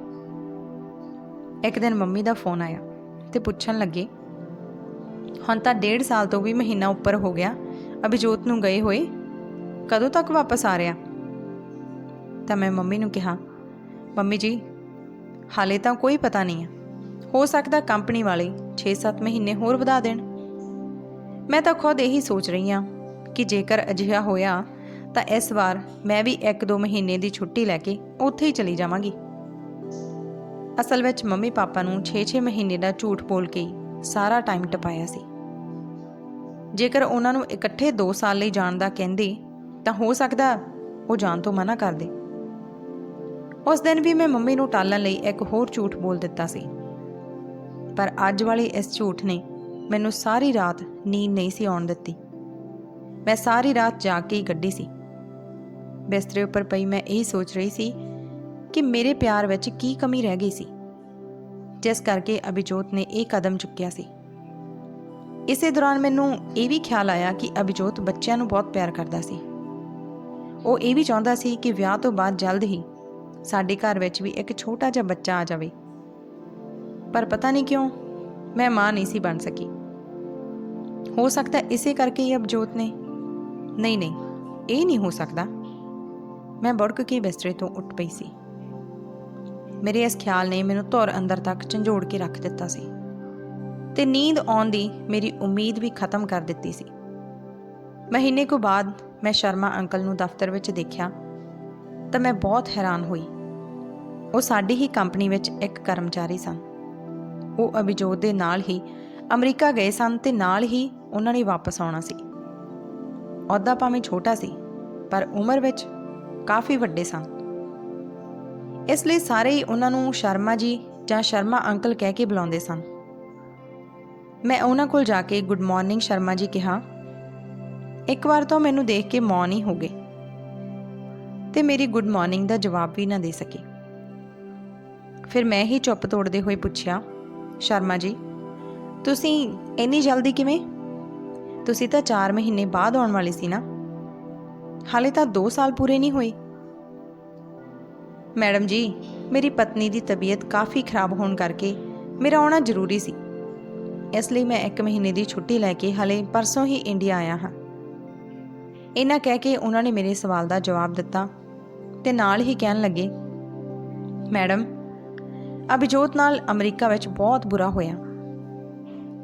ਇੱਕ ਦਿਨ ਮੰਮੀ ਦਾ ਫੋਨ ਆਇਆ ਤੇ ਪੁੱਛਣ ਲੱਗੇ, ਹੁਣ ਤਾਂ ਡੇਢ ਸਾਲ ਤੋਂ ਵੀ ਮਹੀਨਾ ਉੱਪਰ ਹੋ ਗਿਆ, ਅਭਿਜੋਤ ਨੂੰ ਗਏ ਹੋਏ, ਕਦੋਂ ਤੱਕ ਵਾਪਸ ਆ ਰਿਹਾ? ਤਾਂ ਮੈਂ ਮੰਮੀ ਨੂੰ ਕਿਹਾ, ਮੰਮੀ ਜੀ, ਹਾਲੇ ਤਾਂ ਕੋਈ ਪਤਾ ਨਹੀਂ ਹੈ ਹੋ ਸਕਦਾ ਕੰਪਨੀ ਵਾਲੇ 6-7 ਮਹੀਨੇ ਹੋਰ ਵਧਾ ਦੇਣ। ਮੈਂ ਤਾਂ ਖੁਦ ਇਹੀ ਸੋਚ ਰਹੀ ਹਾਂ ਕਿ ਜੇਕਰ ਅਜਿਹਾ ਹੋਇਆ, ਤਾਂ ਇਸ ਵਾਰ ਮੈਂ ਵੀ 1-2 ਮਹੀਨੇ ਦੀ ਛੁੱਟੀ ਲੈ ਕੇ ਉੱਥੇ ਹੀ ਚਲੀ ਜਾਵਾਂਗੀ। ਅਸਲ ਵਿੱਚ ਮੰਮੀ ਪਾਪਾ ਨੂੰ 6-6 ਮਹੀਨੇ ਦਾ ਝੂਠ ਬੋਲ ਕੇ ਸਾਰਾ ਟਾਈਮ ਟਪਾਇਆ ਸੀ। ਜੇਕਰ ਉਹਨਾਂ ਨੂੰ ਇਕੱਠੇ 2 ਸਾਲ ਲਈ ਜਾਣ ਦਾ ਕਹਿੰਦੇ, ਤਾਂ ਹੋ ਸਕਦਾ ਉਹ ਜਾਣ ਤੋਂ ਮਨਾ ਕਰਦੇ ਉਸ ਦਿਨ ਵੀ ਮੈਂ ਮੰਮੀ ਨੂੰ ਟਾਲਣ ਲਈ ਇੱਕ ਹੋਰ ਝੂਠ ਬੋਲ ਦਿੱਤਾ ਸੀ। ਪਰ ਅੱਜ ਵਾਲੇ ਇਸ ਝੂਠ ਨੇ ਮੈਨੂੰ ਸਾਰੀ ਰਾਤ ਨੀਂਦ ਨਹੀਂ ਸੀ ਆਉਣ ਦਿੱਤੀ। ਮੈਂ ਸਾਰੀ ਰਾਤ ਜਾਗ ਕੇ ਹੀ ਕੱਢੀ ਸੀ। ਬਿਸਤਰੇ ਉੱਪਰ ਪਈ ਮੈਂ ਇਹ ਸੋਚ ਰਹੀ ਸੀ ਕਿ ਮੇਰੇ ਪਿਆਰ ਵਿੱਚ ਕੀ ਕਮੀ ਰਹਿ ਗਈ ਸੀ। ਜਿਸ ਕਰਕੇ ਅਭਿਜੋਤ ਨੇ ਇਹ ਕਦਮ ਚੁੱਕਿਆ ਸੀ। ਇਸੇ ਦੌਰਾਨ ਮੈਨੂੰ ਇਹ ਵੀ ਖਿਆਲ ਆਇਆ ਕਿ ਅਭਿਜੋਤ ਬੱਚਿਆਂ ਨੂੰ ਬਹੁਤ ਪਿਆਰ ਕਰਦਾ ਸੀ। ਉਹ ਇਹ ਵੀ ਚਾਹੁੰਦਾ ਸੀ ਕਿ ਵਿਆਹ ਤੋਂ ਬਾਅਦ ਜਲਦ ਹੀ ਸਾਡੇ ਘਰ ਵਿੱਚ ਵੀ ਇੱਕ ਛੋਟਾ ਜਿਹਾ ਬੱਚਾ ਆ ਜਾਵੇ। ਪਰ ਪਤਾ ਨਹੀਂ ਕਿਉਂ ਮੈਂ ਮਾਂ ਨਹੀਂ ਸੀ ਬਣ ਸਕੀ। ਹੋ ਸਕਦਾ ਇਸੇ ਕਰਕੇ ਹੀ ਅਭਜੋਤ ਨੇ ਨਹੀਂ ਨਹੀਂ, ਇਹ ਨਹੀਂ ਹੋ ਸਕਦਾ। ਮੈਂ ਬੜਕ ਕੇ ਬਿਸਤਰੇ ਤੋਂ ਉੱਠ ਪਈ ਸੀ। ਮੇਰੇ ਇਸ ਖਿਆਲ ਨੇ ਮੈਨੂੰ ਧੁਰ ਅੰਦਰ ਤੱਕ ਝੰਜੋੜ ਕੇ ਰੱਖ ਦਿੱਤਾ ਸੀ ਤੇ ਨੀਂਦ ਆਉਣ ਦੀ ਮੇਰੀ ਉਮੀਦ ਵੀ ਖਤਮ ਕਰ ਦਿੱਤੀ ਸੀ। ਮਹੀਨੇ ਕੁ ਬਾਅਦ ਮੈਂ ਸ਼ਰਮਾ ਅੰਕਲ ਨੂੰ ਦਫ਼ਤਰ ਵਿੱਚ ਦੇਖਿਆ ਤਾਂ ਮੈਂ ਬਹੁਤ ਹੈਰਾਨ ਹੋਈ। ਉਹ ਸਾਡੀ ਹੀ ਕੰਪਨੀ ਵਿੱਚ ਇੱਕ ਕਰਮਚਾਰੀ ਸਨ। ਉਹ ਅਭਿਜੋਤ ਦੇ ਨਾਲ ਹੀ ਅਮਰੀਕਾ ਗਏ ਸਨ ਤੇ ਨਾਲ ਹੀ ਉਹਨਾਂ ਨੇ ਵਾਪਸ ਆਉਣਾ ਸੀ। ਅਹੁਦਾ ਭਾਵੇਂ ਛੋਟਾ ਸੀ, ਪਰ ਉਮਰ ਵਿੱਚ ਕਾਫੀ ਵੱਡੇ ਸਨ ਇਸ ਲਈ ਸਾਰੇ ਹੀ ਉਹਨਾਂ ਨੂੰ ਸ਼ਰਮਾ ਜੀ ਜਾਂ ਸ਼ਰਮਾ ਅੰਕਲ ਕਹਿ ਕੇ ਬੁਲਾਉਂਦੇ ਸਨ ਮੈਂ ਉਹਨਾਂ ਕੋਲ ਜਾ ਕੇ ਗੁੱਡ ਮਾਰਨਿੰਗ ਸ਼ਰਮਾ ਜੀ ਕਿਹਾ। ਇੱਕ ਵਾਰ ਤਾਂ ਮੈਨੂੰ ਦੇਖ ਕੇ ਮੌਨ ਹੀ ਹੋ ਗਏ ਤੇ ਮੇਰੀ ਗੁੱਡ ਮਾਰਨਿੰਗ ਦਾ ਜਵਾਬ ਵੀ ਨਾ ਦੇ ਸਕੇ। ਫਿਰ ਮੈਂ ਹੀ ਚੁੱਪ ਤੋੜਦੇ ਹੋਏ ਪੁੱਛਿਆ, ਸ਼ਰਮਾ ਜੀ, ਤੁਸੀਂ ਇੰਨੀ ਜਲਦੀ ਕਿਵੇਂ? ਤੁਸੀਂ ਤਾਂ 4 ਮਹੀਨੇ ਬਾਅਦ ਆਉਣ ਵਾਲੇ ਸੀ ਨਾ। ਹਾਲੇ ਤਾਂ 2 ਸਾਲ ਪੂਰੇ ਨਹੀਂ ਹੋਏ। ਮੈਡਮ ਜੀ, ਮੇਰੀ ਪਤਨੀ ਦੀ ਤਬੀਅਤ ਕਾਫੀ ਖਰਾਬ ਹੋਣ ਕਰਕੇ ਮੇਰਾ ਆਉਣਾ ਜ਼ਰੂਰੀ ਸੀ। ਇਸ ਲਈ ਮੈਂ 1 ਮਹੀਨੇ ਦੀ ਛੁੱਟੀ ਲੈ ਕੇ ਹਾਲੇ ਪਰਸੋਂ ਹੀ ਇੰਡੀਆ ਆਇਆ ਹਾਂ। ਇਹਨਾਂ ਕਹਿ ਕੇ ਉਹਨਾਂ ਨੇ ਮੇਰੇ ਸਵਾਲ ਦਾ ਜਵਾਬ ਦਿੱਤਾ ਤੇ ਨਾਲ ਹੀ ਕਹਿਣ ਲੱਗੇ, ਮੈਡਮ, ਅਭਿਜੋਤ ਨਾਲ ਅਮਰੀਕਾ ਵਿੱਚ ਬਹੁਤ ਬੁਰਾ ਹੋਇਆ।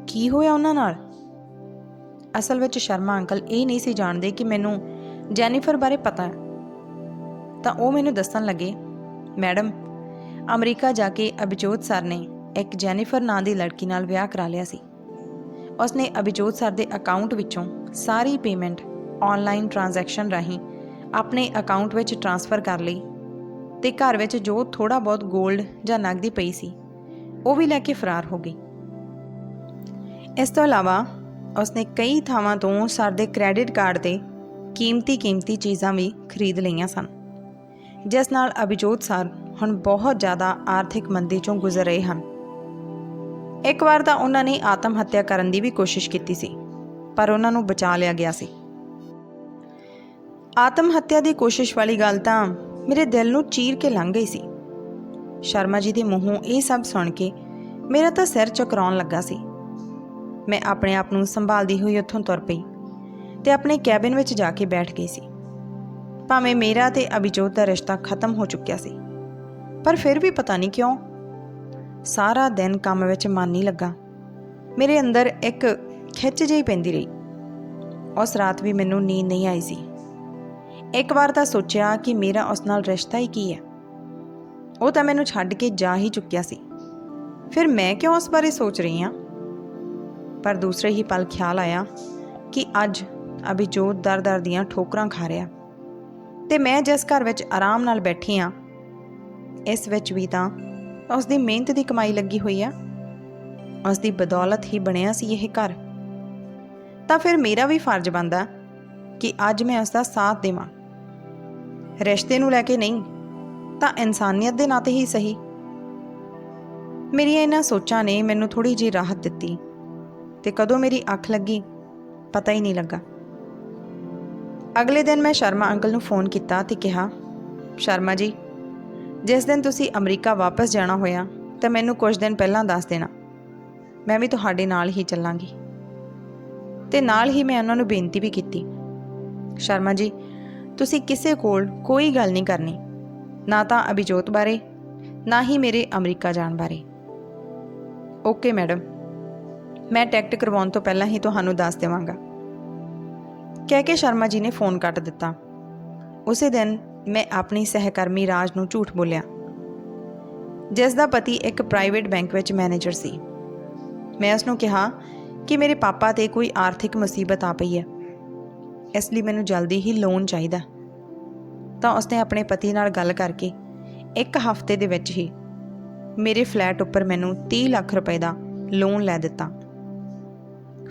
ਕੀ ਹੋਇਆ ਉਹਨਾਂ ਨਾਲ? ਅਸਲ ਵਿੱਚ ਸ਼ਰਮਾ ਅੰਕਲ ਇਹ ਨਹੀਂ ਸੀ ਜਾਣਦੇ ਕਿ ਮੈਨੂੰ ਜੈਨੀਫਰ ਬਾਰੇ ਪਤਾ ਤਾਂ ਉਹ ਮੈਨੂੰ ਦੱਸਣ ਲੱਗੇ, ਮੈਡਮ, ਅਮਰੀਕਾ ਜਾ ਕੇ ਅਭਿਜੋਤ ਸਰ ਨੇ ਇੱਕ ਜੈਨੀਫਰ ਨਾਂ ਦੀ ਲੜਕੀ ਨਾਲ ਵਿਆਹ ਕਰਾ ਲਿਆ ਸੀ। ਉਸਨੇ ਅਭਿਜੋਤ ਸਰ ਦੇ ਅਕਾਊਂਟ ਵਿੱਚੋਂ ਸਾਰੀ ਪੇਮੈਂਟ ਆਨਲਾਈਨ ਟ੍ਰਾਂਜੈਕਸ਼ਨ ਰਾਹੀਂ ਆਪਣੇ ਅਕਾਊਂਟ ਵਿੱਚ ਟ੍ਰਾਂਸਫਰ ਕਰ ਲਈ ਤੇ ਘਰ ਵਿੱਚ ਜੋ ਥੋੜਾ ਬਹੁਤ 골ਡ ਜਾਂ ਨਗਦੀ ਪਈ ਸੀ, ਉਹ ਵੀ ਲੈ ਕੇ ਫਰਾਰ ਹੋ ਗਈ। ਇਸ ਤੋਂ ਇਲਾਵਾ ਉਸਨੇ ਕਈ ਥਾਵਾਂ ਤੋਂ ਸਰ ਦੇ ਕ੍ਰੈਡਿਟ ਕਾਰਡ ਤੇ ਕੀਮਤੀ ਕੀਮਤੀ ਚੀਜ਼ਾਂ ਵੀ ਖਰੀਦ ਲਈਆਂ ਸਨ। ਜਿਸ ਨਾਲ ਅਭਿਜੋਤ ਸਰ ਹੁਣ ਬਹੁਤ ਜ਼ਿਆਦਾ ਆਰਥਿਕ ਮੰਦੀ ਚੋਂ ਗੁਜ਼ਰ ਰਹੇ ਹਨ। ਇੱਕ ਵਾਰ ਤਾਂ ਉਹਨਾਂ ਨੇ ਆਤਮ ਹੱਤਿਆ ਕਰਨ ਦੀ ਵੀ ਕੋਸ਼ਿਸ਼ ਕੀਤੀ ਸੀ, ਪਰ ਉਹਨਾਂ ਨੂੰ ਬਚਾ ਲਿਆ ਗਿਆ ਸੀ। ਆਤਮ ਹੱਤਿਆ ਦੀ ਕੋਸ਼ਿਸ਼ ਵਾਲੀ ਗੱਲ ਤਾਂ ਮੇਰੇ ਦਿਲ ਨੂੰ ਚੀਰ ਕੇ ਲੰਘ ਗਈ ਸੀ। ਸ਼ਰਮਾ ਜੀ ਦੇ ਮੂੰਹੋਂ ਇਹ ਸਭ ਸੁਣ ਕੇ ਮੇਰਾ ਤਾਂ ਸਿਰ ਚਕਰਾਉਣ ਲੱਗਾ ਸੀ। ਮੈਂ ਆਪਣੇ ਆਪ ਨੂੰ ਸੰਭਾਲਦੀ ਹੋਈ ਉੱਥੋਂ ਤੁਰ ਪਈ ਤੇ ਆਪਣੇ ਕੈਬਿਨ ਵਿੱਚ ਜਾ ਕੇ ਬੈਠ ਗਈ ਸੀ। ਭਾਵੇਂ ਮੇਰਾ ਤੇ ਅਭਿਜੋਤ ਦਾ ਰਿਸ਼ਤਾ ਖਤਮ ਹੋ ਚੁੱਕਿਆ ਸੀ, ਪਰ ਫਿਰ ਵੀ ਪਤਾ ਨਹੀਂ ਕਿਉਂ ਸਾਰਾ ਦਿਨ ਕੰਮ ਵਿੱਚ ਮਨ ਨਹੀਂ ਲੱਗਾ। ਮੇਰੇ ਅੰਦਰ ਇੱਕ ਖਿੱਚ ਜਿਹੀ ਪੈਂਦੀ ਰਹੀ। ਉਸ ਰਾਤ ਵੀ ਮੈਨੂੰ ਨੀਂਦ ਨਹੀਂ ਆਈ ਸੀ। ਇੱਕ ਵਾਰ ਤਾਂ ਸੋਚਿਆ ਕਿ ਮੇਰਾ ਉਸ ਨਾਲ ਰਿਸ਼ਤਾ ਹੀ ਕੀ ਹੈ। ਉਹ ਤਾਂ ਮੈਨੂੰ ਛੱਡ ਕੇ ਜਾ ਹੀ ਚੁੱਕਿਆ ਸੀ। ਫਿਰ ਮੈਂ ਕਿਉਂ ਉਸ ਬਾਰੇ ਸੋਚ ਰਹੀ ਹਾਂ? ਪਰ ਦੂਸਰੇ ਹੀ ਪਲ ਖਿਆਲ ਆਇਆ ਕਿ ਅੱਜ ਅਭਿਜੋਤ ਦਰ-ਦਰ ਦੀਆਂ ਠੋਕਰਾਂ ਖਾ ਰਿਹਾ। ਤੇ ਮੈਂ ਜਿਸ ਘਰ ਵਿੱਚ ਆਰਾਮ ਨਾਲ ਬੈਠੀ ਆ ਇਸ ਵਿੱਚ ਵੀ ਤਾਂ ਉਸ ਦੀ ਮਿਹਨਤ ਦੀ ਕਮਾਈ ਲੱਗੀ ਹੋਈ ਆ। ਉਸ ਦੀ ਬਦੌਲਤ ਹੀ ਬਣਿਆ ਸੀ ਇਹ ਘਰ। ਤਾਂ ਫਿਰ ਮੇਰਾ ਵੀ ਫਰਜ਼ ਬਣਦਾ ਕਿ ਅੱਜ ਮੈਂ ਉਸ ਦਾ ਸਾਥ ਦੇਵਾਂ। ਰਿਸ਼ਤੇ ਨੂੰ ਲੈ ਕੇ ਨਹੀਂ, ਤਾਂ ਇਨਸਾਨੀਅਤ ਦੇ ਨਾਤੇ ਹੀ ਸਹੀ। ਮੇਰੀਆਂ ਇਹਨਾਂ ਸੋਚਾਂ ਨੇ ਮੈਨੂੰ ਥੋੜੀ ਜਿਹੀ ਰਾਹਤ ਦਿੱਤੀ। ਤੇ ਕਦੋਂ ਮੇਰੀ ਅੱਖ ਲੱਗੀ, ਪਤਾ ਹੀ ਨਹੀਂ ਲੱਗਾ। ਅਗਲੇ ਦਿਨ ਮੈਂ ਸ਼ਰਮਾ ਅੰਕਲ ਨੂੰ ਫੋਨ ਕੀਤਾ ਤੇ ਕਿਹਾ, ਸ਼ਰਮਾ ਜੀ, ਜਿਸ ਦਿਨ ਤੁਸੀਂ ਅਮਰੀਕਾ ਵਾਪਸ ਜਾਣਾ ਹੋਇਆ, ਤਾਂ ਮੈਨੂੰ ਕੁਝ ਦਿਨ ਪਹਿਲਾਂ ਦੱਸ ਦੇਣਾ। ਮੈਂ ਵੀ ਤੁਹਾਡੇ ਨਾਲ ਹੀ ਚੱਲਾਂਗੀ। ਤੇ ਨਾਲ ਹੀ ਮੈਂ ਉਹਨਾਂ ਨੂੰ ਬੇਨਤੀ ਵੀ ਕੀਤੀ, ਸ਼ਰਮਾ ਜੀ, ਤੁਸੀਂ ਕਿਸੇ ਕੋਲ ਕੋਈ ਗੱਲ ਨਹੀਂ ਕਰਨੀ, ਨਾ ਤਾਂ ਅਭਿਜੋਤ ਬਾਰੇ, ਨਾ ਹੀ ਮੇਰੇ ਅਮਰੀਕਾ ਜਾਣ ਬਾਰੇ। Okay, madam. ਮੈਂ ਟੈਕਟ ਕਰਵਾਉਣ ਤੋਂ ਪਹਿਲਾਂ ਹੀ ਤੁਹਾਨੂੰ ਦੱਸ ਦੇਵਾਂਗਾ। ਕਹਿ ਕੇ ਸ਼ਰਮਾ ਜੀ ਨੇ ਫੋਨ ਕੱਟ ਦਿੱਤਾ। ਉਸੇ ਦਿਨ ਮੈਂ ਆਪਣੀ ਸਹਿਕਰਮੀ ਰਾਜ ਨੂੰ ਝੂਠ ਬੋਲਿਆ। ਜਿਸ ਦਾ ਪਤੀ ਇੱਕ ਪ੍ਰਾਈਵੇਟ ਬੈਂਕ ਵਿੱਚ ਮੈਨੇਜਰ ਸੀ। ਮੈਂ ਉਸ ਨੂੰ ਕਿਹਾ ਕਿ ਮੇਰੇ ਪਾਪਾ ਤੇ ਕੋਈ ਆਰਥਿਕ ਮੁਸੀਬਤ ਆ ਪਈ ਹੈ। ਇਸ ਲਈ ਮੈਨੂੰ ਜਲਦੀ ਹੀ ਲੋਨ ਚਾਹੀਦਾ। ਤਾਂ ਉਸਨੇ ਆਪਣੇ ਪਤੀ ਨਾਲ ਗੱਲ ਕਰਕੇ ਇੱਕ ਹਫ਼ਤੇ ਦੇ ਵਿੱਚ ਹੀ ਮੇਰੇ ਫਲੈਟ ਉੱਪਰ ਮੈਨੂੰ 30 ਲੱਖ ਰੁਪਏ ਦਾ ਲੋਨ ਲੈ ਦਿੱਤਾ।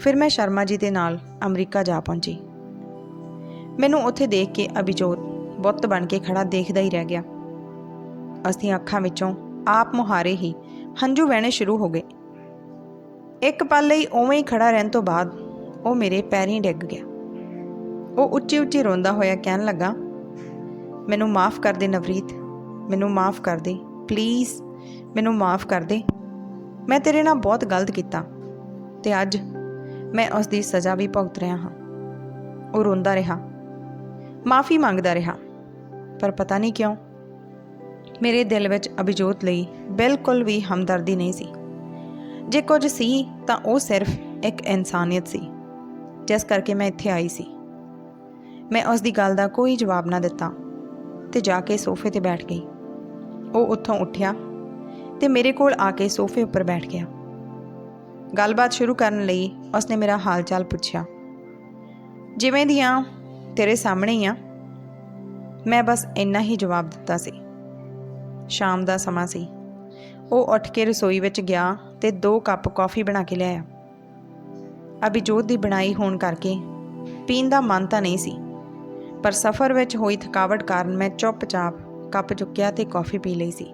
ਫਿਰ ਮੈਂ ਸ਼ਰਮਾ ਜੀ ਦੇ ਨਾਲ ਅਮਰੀਕਾ ਜਾ ਪਹੁੰਚੀ। ਮੈਨੂੰ ਉੱਥੇ ਦੇਖ ਕੇ ਅਭਿਜੋਤ ਬੁੱਤ ਬਣ ਕੇ ਖੜਾ ਦੇਖਦਾ ਹੀ ਰਹਿ ਗਿਆ। ਅਸੀਂ ਅੱਖਾਂ ਵਿੱਚੋਂ ਆਪ ਮੁਹਾਰੇ ਹੀ ਹੰਝੂ ਵਹਿਣੇ ਸ਼ੁਰੂ ਹੋ ਗਏ। ਇੱਕ ਪਲ ਲਈ ਉਵੇਂ ਹੀ ਖੜਾ ਰਹਿਣ ਤੋਂ ਬਾਅਦ ਉਹ ਮੇਰੇ ਪੈਰੀਂ ਡਿੱਗ ਗਿਆ। ਉਹ ਉੱਚੀ ਉੱਚੀ ਰੋਂਦਾ ਹੋਇਆ ਕਹਿਣ ਲੱਗਾ, ਮੈਨੂੰ ਮਾਫ ਕਰ ਦੇ ਨਵਰੀਤ, ਮੈਨੂੰ ਮਾਫ ਕਰ ਦੇ, ਪਲੀਜ਼ ਮੈਨੂੰ ਮਾਫ ਕਰ ਦੇ। ਮੈਂ ਤੇਰੇ ਨਾਲ ਬਹੁਤ ਗਲਤ ਕੀਤਾ ਤੇ ਅੱਜ ਮੈਂ ਉਸ ਦੀ ਸਜ਼ਾ ਵੀ ਭੁਗਤ ਰਿਹਾ ਹਾਂ। ਉਹ ਰੋਂਦਾ ਰਿਹਾ। ਮਾਫੀ ਮੰਗਦਾ ਰਿਹਾ। ਪਰ ਪਤਾ ਨਹੀਂ ਕਿਉਂ ਮੇਰੇ ਦਿਲ ਵਿੱਚ ਅਭਿਜੋਤ ਲਈ ਬਿਲਕੁਲ ਵੀ ਹਮਦਰਦੀ ਨਹੀਂ ਸੀ। ਜੇ ਕੁਝ ਸੀ ਤਾਂ ਉਹ ਸਿਰਫ ਇੱਕ ਇਨਸਾਨੀਅਤ ਸੀ, ਜਿਸ ਕਰਕੇ ਮੈਂ ਇੱਥੇ ਆਈ ਸੀ। ਮੈਂ ਉਸ ਦੀ ਗੱਲ ਦਾ ਕੋਈ ਜਵਾਬ ਨਾ ਦਿੱਤਾ ਤੇ ਜਾ ਕੇ ਸੋਫੇ ਤੇ ਬੈਠ ਗਈ। ਉਹ ਉੱਥੋਂ ਉੱਠਿਆ ਤੇ ਮੇਰੇ ਕੋਲ ਆ ਕੇ ਸੋਫੇ ਉੱਪਰ ਬੈਠ ਗਿਆ। ਗੱਲਬਾਤ ਸ਼ੁਰੂ ਕਰਨ ਲਈ ਉਸਨੇ ਮੇਰਾ ਹਾਲ ਚਾਲ ਪੁੱਛਿਆ। ਜਿਵੇਂ ਦੀਆਂ ਤੇਰੇ ਸਾਹਮਣੇ ਹੀ ਆ। ਮੈਂ ਬਸ ਇੰਨਾ ਹੀ ਜਵਾਬ ਦਿੱਤਾ ਸੀ। ਸ਼ਾਮ ਦਾ ਸਮਾਂ ਸੀ। ਉਹ ਉੱਠ ਕੇ ਰਸੋਈ ਵਿੱਚ ਗਿਆ ਤੇ ਦੋ ਕੱਪ ਕੌਫੀ ਬਣਾ ਕੇ ਲਿਆਇਆ। ਅਭਿਜੋਤ ਦੀ ਬਣਾਈ ਹੋਣ ਕਰਕੇ ਪੀਣ ਦਾ ਮਨ ਤਾਂ ਨਹੀਂ ਸੀ, ਪਰ ਸਫ਼ਰ ਵਿੱਚ ਹੋਈ ਥਕਾਵਟ ਕਾਰਨ ਮੈਂ ਚੁੱਪਚਾਪ ਕੱਪ ਚੁੱਕਿਆ ਤੇ ਕੌਫੀ ਪੀ ਲਈ ਸੀ।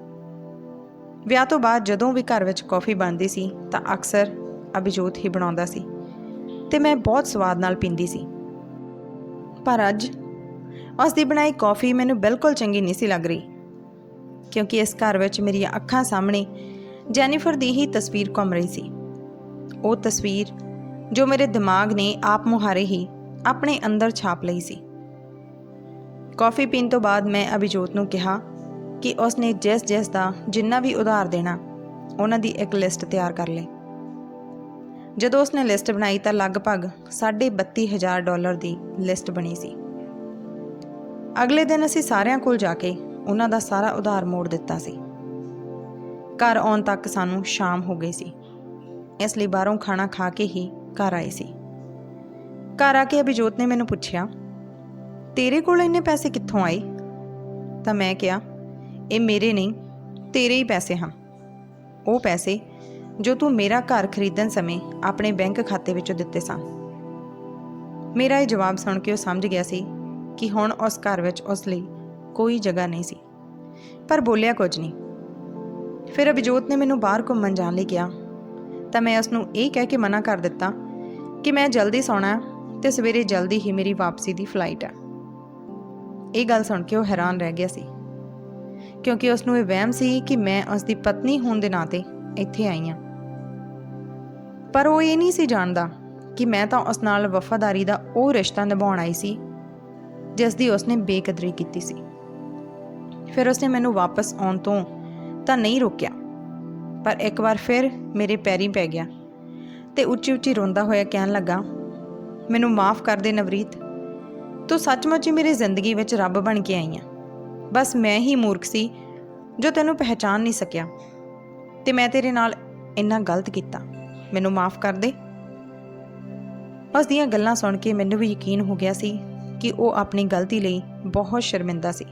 ਵਿਆਹ ਤੋਂ ਬਾਅਦ ਜਦੋਂ ਵੀ ਘਰ ਵਿੱਚ ਕੌਫੀ ਬਣਦੀ ਸੀ ਤਾਂ ਅਕਸਰ ਅਭਿਜੋਤ ਹੀ ਬਣਾਉਂਦਾ ਸੀ ਤੇ ਮੈਂ ਬਹੁਤ ਸਵਾਦ ਨਾਲ ਪੀਂਦੀ ਸੀ। ਪਰ ਅੱਜ ਉਸ ਦੀ ਬਣਾਈ ਕੌਫੀ ਮੈਨੂੰ ਬਿਲਕੁਲ ਚੰਗੀ ਨਹੀਂ ਸੀ ਲੱਗ ਰਹੀ, ਕਿਉਂਕਿ ਇਸ ਘਰ ਵਿੱਚ ਮੇਰੀਆਂ ਅੱਖਾਂ ਸਾਹਮਣੇ ਜੈਨੀਫਰ ਦੀ ਹੀ ਤਸਵੀਰ ਘੁੰਮ ਰਹੀ ਸੀ। ਉਹ ਤਸਵੀਰ ਜੋ ਮੇਰੇ ਦਿਮਾਗ ਨੇ ਆਪ ਮੁਹਾਰੇ ਹੀ ਆਪਣੇ ਅੰਦਰ ਛਾਪ ਲਈ ਸੀ। ਕਾਫੀ ਪੀਣ ਤੋਂ ਬਾਅਦ ਮੈਂ ਅਭਿਜੋਤ ਨੂੰ ਕਿਹਾ ਕਿ ਉਸਨੇ ਜਿਸ ਜਿਸ ਦਾ ਜਿੰਨਾ ਵੀ ਉਧਾਰ ਦੇਣਾ, ਉਹਨਾਂ ਦੀ ਇੱਕ ਲਿਸਟ ਤਿਆਰ ਕਰ ਲਈ ਜਦੋਂ ਉਸਨੇ ਲਿਸਟ ਬਣਾਈ ਤਾਂ ਲਗਭਗ 32000 ਡਾਲਰ ਦੀ ਲਿਸਟ ਬਣੀ ਸੀ। ਅਗਲੇ ਦਿਨ ਅਸੀਂ ਸਾਰਿਆਂ ਕੋਲ ਜਾ ਕੇ ਉਹਨਾਂ ਦਾ ਸਾਰਾ ਉਧਾਰ ਮੋੜ ਦਿੱਤਾ ਸੀ। ਘਰ ਆਉਣ ਤੱਕ ਸਾਨੂੰ ਸ਼ਾਮ ਹੋ ਗਈ ਸੀ। ਇਸ ਲਈ ਬਾਹਰੋਂ ਖਾਣਾ ਖਾ ਕੇ ਹੀ ਘਰ ਆਏ ਸੀ। ਘਰ ਆ ਕੇ ਅਭਿਜੋਤ ਨੇ ਮੈਨੂੰ ਪੁੱਛਿਆ, ਤੇਰੇ ਕੋਲ ਇੰਨੇ ਪੈਸੇ ਕਿੱਥੋਂ ਆਏ? ਤਾਂ ਮੈਂ ਕਿਹਾ, ਇਹ ਮੇਰੇ ਨਹੀਂ, ਤੇਰੇ ਹੀ ਪੈਸੇ ਹਨ। ਉਹ ਪੈਸੇ ਜੋ ਤੂੰ ਮੇਰਾ ਘਰ ਖਰੀਦਣ ਸਮੇਂ ਆਪਣੇ ਬੈਂਕ ਖਾਤੇ ਵਿੱਚੋਂ ਦਿੱਤੇ ਸਨ ਮੇਰਾ ਇਹ ਜਵਾਬ ਸੁਣ ਕੇ ਉਹ ਸਮਝ ਗਿਆ ਸੀ ਕਿ ਹੁਣ ਉਸ ਘਰ ਵਿੱਚ ਉਸ ਲਈ ਕੋਈ ਜਗ੍ਹਾ ਨਹੀਂ ਸੀ। ਪਰ ਬੋਲਿਆ ਕੁਝ ਨਹੀਂ। ਫਿਰ ਅਭਿਜੋਤ ਨੇ ਮੈਨੂੰ ਬਾਹਰ ਘੁੰਮਣ ਜਾਣ ਲਈ ਕਿਹਾ। ਤਾਂ ਮੈਂ ਉਸ ਨੂੰ ਇਹ ਕਹਿ ਕੇ ਮਨਾ ਕਰ ਦਿੱਤਾ ਕਿ ਮੈਂ ਜਲਦੀ ਸੌਣਾ ਹੈ ਤੇ ਸਵੇਰੇ ਜਲਦੀ ਹੀ ਮੇਰੀ ਵਾਪਸੀ ਦੀ ਫਲਾਈਟ ਹੈ। ਇਹ ਗੱਲ ਸੁਣ ਕੇ ਉਹ ਹੈਰਾਨ ਰਹਿ ਗਿਆ ਸੀ। ਕਿਉਂਕਿ ਉਸ ਨੂੰ ਇਹ ਵਹਿਮ ਸੀ ਕਿ ਮੈਂ ਉਸ ਦੀ ਪਤਨੀ ਹੋਣ ਦੇ ਨਾਤੇ ਇੱਥੇ ਆਈ ਹਾਂ। ਪਰ ਉਹ ਇਹ ਨਹੀਂ ਸੀ ਜਾਣਦਾ ਕਿ ਮੈਂ ਤਾਂ ਉਸ ਨਾਲ ਵਫਾਦਾਰੀ ਦਾ ਉਹ ਰਿਸ਼ਤਾ ਨਿਭਾਉਣ ਆਈ ਸੀ, ਜਿਸ ਦੀ ਉਸਨੇ ਬੇਕਦਰੀ ਕੀਤੀ ਸੀ। ਫਿਰ ਉਸਨੇ ਮੈਨੂੰ ਵਾਪਸ ਆਉਣ ਤੋਂ ਤਾਂ ਨਹੀਂ ਰੋਕਿਆ, ਪਰ ਇੱਕ ਵਾਰ ਫਿਰ ਮੇਰੇ ਪੈਰੀਂ ਪੈ ਗਿਆ ਤੇ ਉੱਚੀ ਉੱਚੀ ਰੋਂਦਾ ਹੋਇਆ ਕਹਿਣ ਲੱਗਾ, ਮੈਨੂੰ ਮਾਫ ਕਰ ਦੇ ਨਵਰੀਤ, ਤੂੰ ਸੱਚਮੁੱਚ ਹੀ ਮੇਰੀ ਜ਼ਿੰਦਗੀ ਵਿੱਚ ਰੱਬ ਬਣ ਕੇ ਆਈ ਆ। ਬਸ ਮੈਂ ਹੀ ਮੂਰਖ ਸੀ ਜੋ ਤੈਨੂੰ ਪਹਿਚਾਨ ਨਹੀਂ ਸਕਿਆ ਤੇ ਮੈਂ ਤੇਰੇ ਨਾਲ ਇੰਨਾ ਗਲਤ ਕੀਤਾ। ਮੈਨੂੰ ਮਾਫ ਕਰ ਦੇ। ਉਸ ਦੀਆਂ ਗੱਲਾਂ ਸੁਣ ਕੇ ਮੈਨੂੰ ਵੀ ਯਕੀਨ ਹੋ ਗਿਆ ਸੀ ਕਿ ਉਹ ਆਪਣੀ ਗਲਤੀ ਲਈ ਬਹੁਤ ਸ਼ਰਮਿੰਦਾ ਸੀ।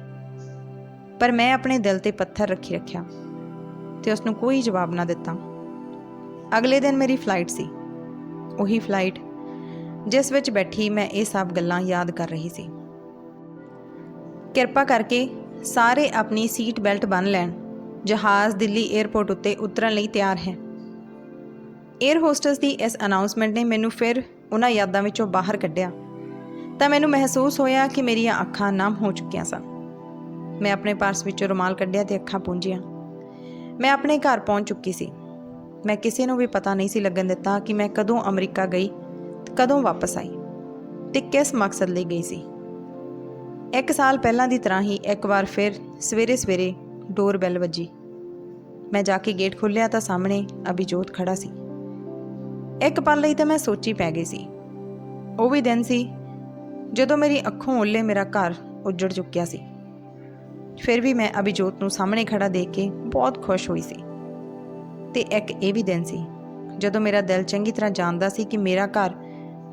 ਪਰ ਮੈਂ ਆਪਣੇ ਦਿਲ ਤੇ ਪੱਥਰ ਰੱਖੀ ਰੱਖਿਆ ਤੇ ਉਸ ਨੂੰ ਕੋਈ ਜਵਾਬ ਨਾ ਦਿੱਤਾ। ਅਗਲੇ ਦਿਨ ਮੇਰੀ ਫਲਾਈਟ ਸੀ। ਉਹੀ ਫਲਾਈਟ ਜਿਸ ਵਿੱਚ ਬੈਠੀ ਮੈਂ ਇਹ ਸਭ ਗੱਲਾਂ ਯਾਦ ਕਰ ਰਹੀ ਸੀ। ਕਿਰਪਾ ਕਰਕੇ ਸਾਰੇ ਆਪਣੀ ਸੀਟ ਬੈਲਟ ਬੰਨ ਲੈਣ। ਜਹਾਜ਼ ਦਿੱਲੀ 에ਅਰਪੋਰਟ ਉੱਤੇ ਉਤਰਨ ਲਈ ਤਿਆਰ ਹੈ। 에ਅਰ ਹੋਸਟਸ ਦੀ ਇਸ ਅਨਾਉਂਸਮੈਂਟ ਨੇ ਮੈਨੂੰ ਫਿਰ ਉਹਨਾਂ ਯਾਦਾਂ ਵਿੱਚੋਂ ਬਾਹਰ ਕੱਢਿਆ। ਤਾਂ ਮੈਨੂੰ ਮਹਿਸੂਸ ਹੋਇਆ ਕਿ ਮੇਰੀਆਂ ਅੱਖਾਂ ਨਮ ਹੋ ਚੁੱਕੀਆਂ ਸਨ। ਮੈਂ ਆਪਣੇ ਪਰਸ ਵਿੱਚੋਂ ਰੁਮਾਲ ਕੱਢਿਆ ਤੇ ਅੱਖਾਂ ਪੂੰਝੀਆਂ ਮੈਂ ਆਪਣੇ ਘਰ ਪਹੁੰਚ ਚੁੱਕੀ ਸੀ। ਮੈਂ ਕਿਸੇ ਨੂੰ ਵੀ ਪਤਾ ਨਹੀਂ ਸੀ ਲੱਗਣ ਦਿੱਤਾ ਕਿ ਮੈਂ ਕਦੋਂ ਅਮਰੀਕਾ ਗਈ ਕਦੋਂ ਵਾਪਸ ਆਈ ਤੇ ਕਿਸ ਮਕਸਦ ਲਈ ਗਈ ਸੀ। ਇੱਕ ਸਾਲ ਪਹਿਲਾਂ ਦੀ ਤਰ੍ਹਾਂ ਹੀ ਇੱਕ ਵਾਰ ਫਿਰ ਸਵੇਰੇ ਸਵੇਰੇ ਡੋਰ ਬੈਲ ਵੱਜੀ। ਮੈਂ ਜਾ ਕੇ ਗੇਟ ਖੋਲ੍ਹਿਆ ਤਾਂ ਸਾਹਮਣੇ ਅਭਿਜੋਤ ਖੜਾ ਸੀ। ਇੱਕ ਪਲ ਲਈ ਤਾਂ ਮੈਂ ਸੋਚੀ ਪੈ ਗਈ ਸੀ। ਉਹ ਵੀ ਦਿਨ ਸੀ ਜਦੋਂ ਮੇਰੀ ਅੱਖੋਂ ਓਲੇ ਮੇਰਾ ਘਰ ਉੱਜੜ ਚੁੱਕਿਆ ਸੀ। ਫਿਰ ਵੀ ਮੈਂ ਅਭਿਜੋਤ ਨੂੰ ਸਾਹਮਣੇ ਖੜਾ ਦੇਖ ਕੇ ਬਹੁਤ ਖੁਸ਼ ਹੋਈ ਸੀ। ਤੇ ਇੱਕ ਇਹ ਵੀ ਦਿਨ ਸੀ ਜਦੋਂ ਮੇਰਾ ਦਿਲ ਚੰਗੀ ਤਰ੍ਹਾਂ ਜਾਣਦਾ ਸੀ ਕਿ ਮੇਰਾ ਘਰ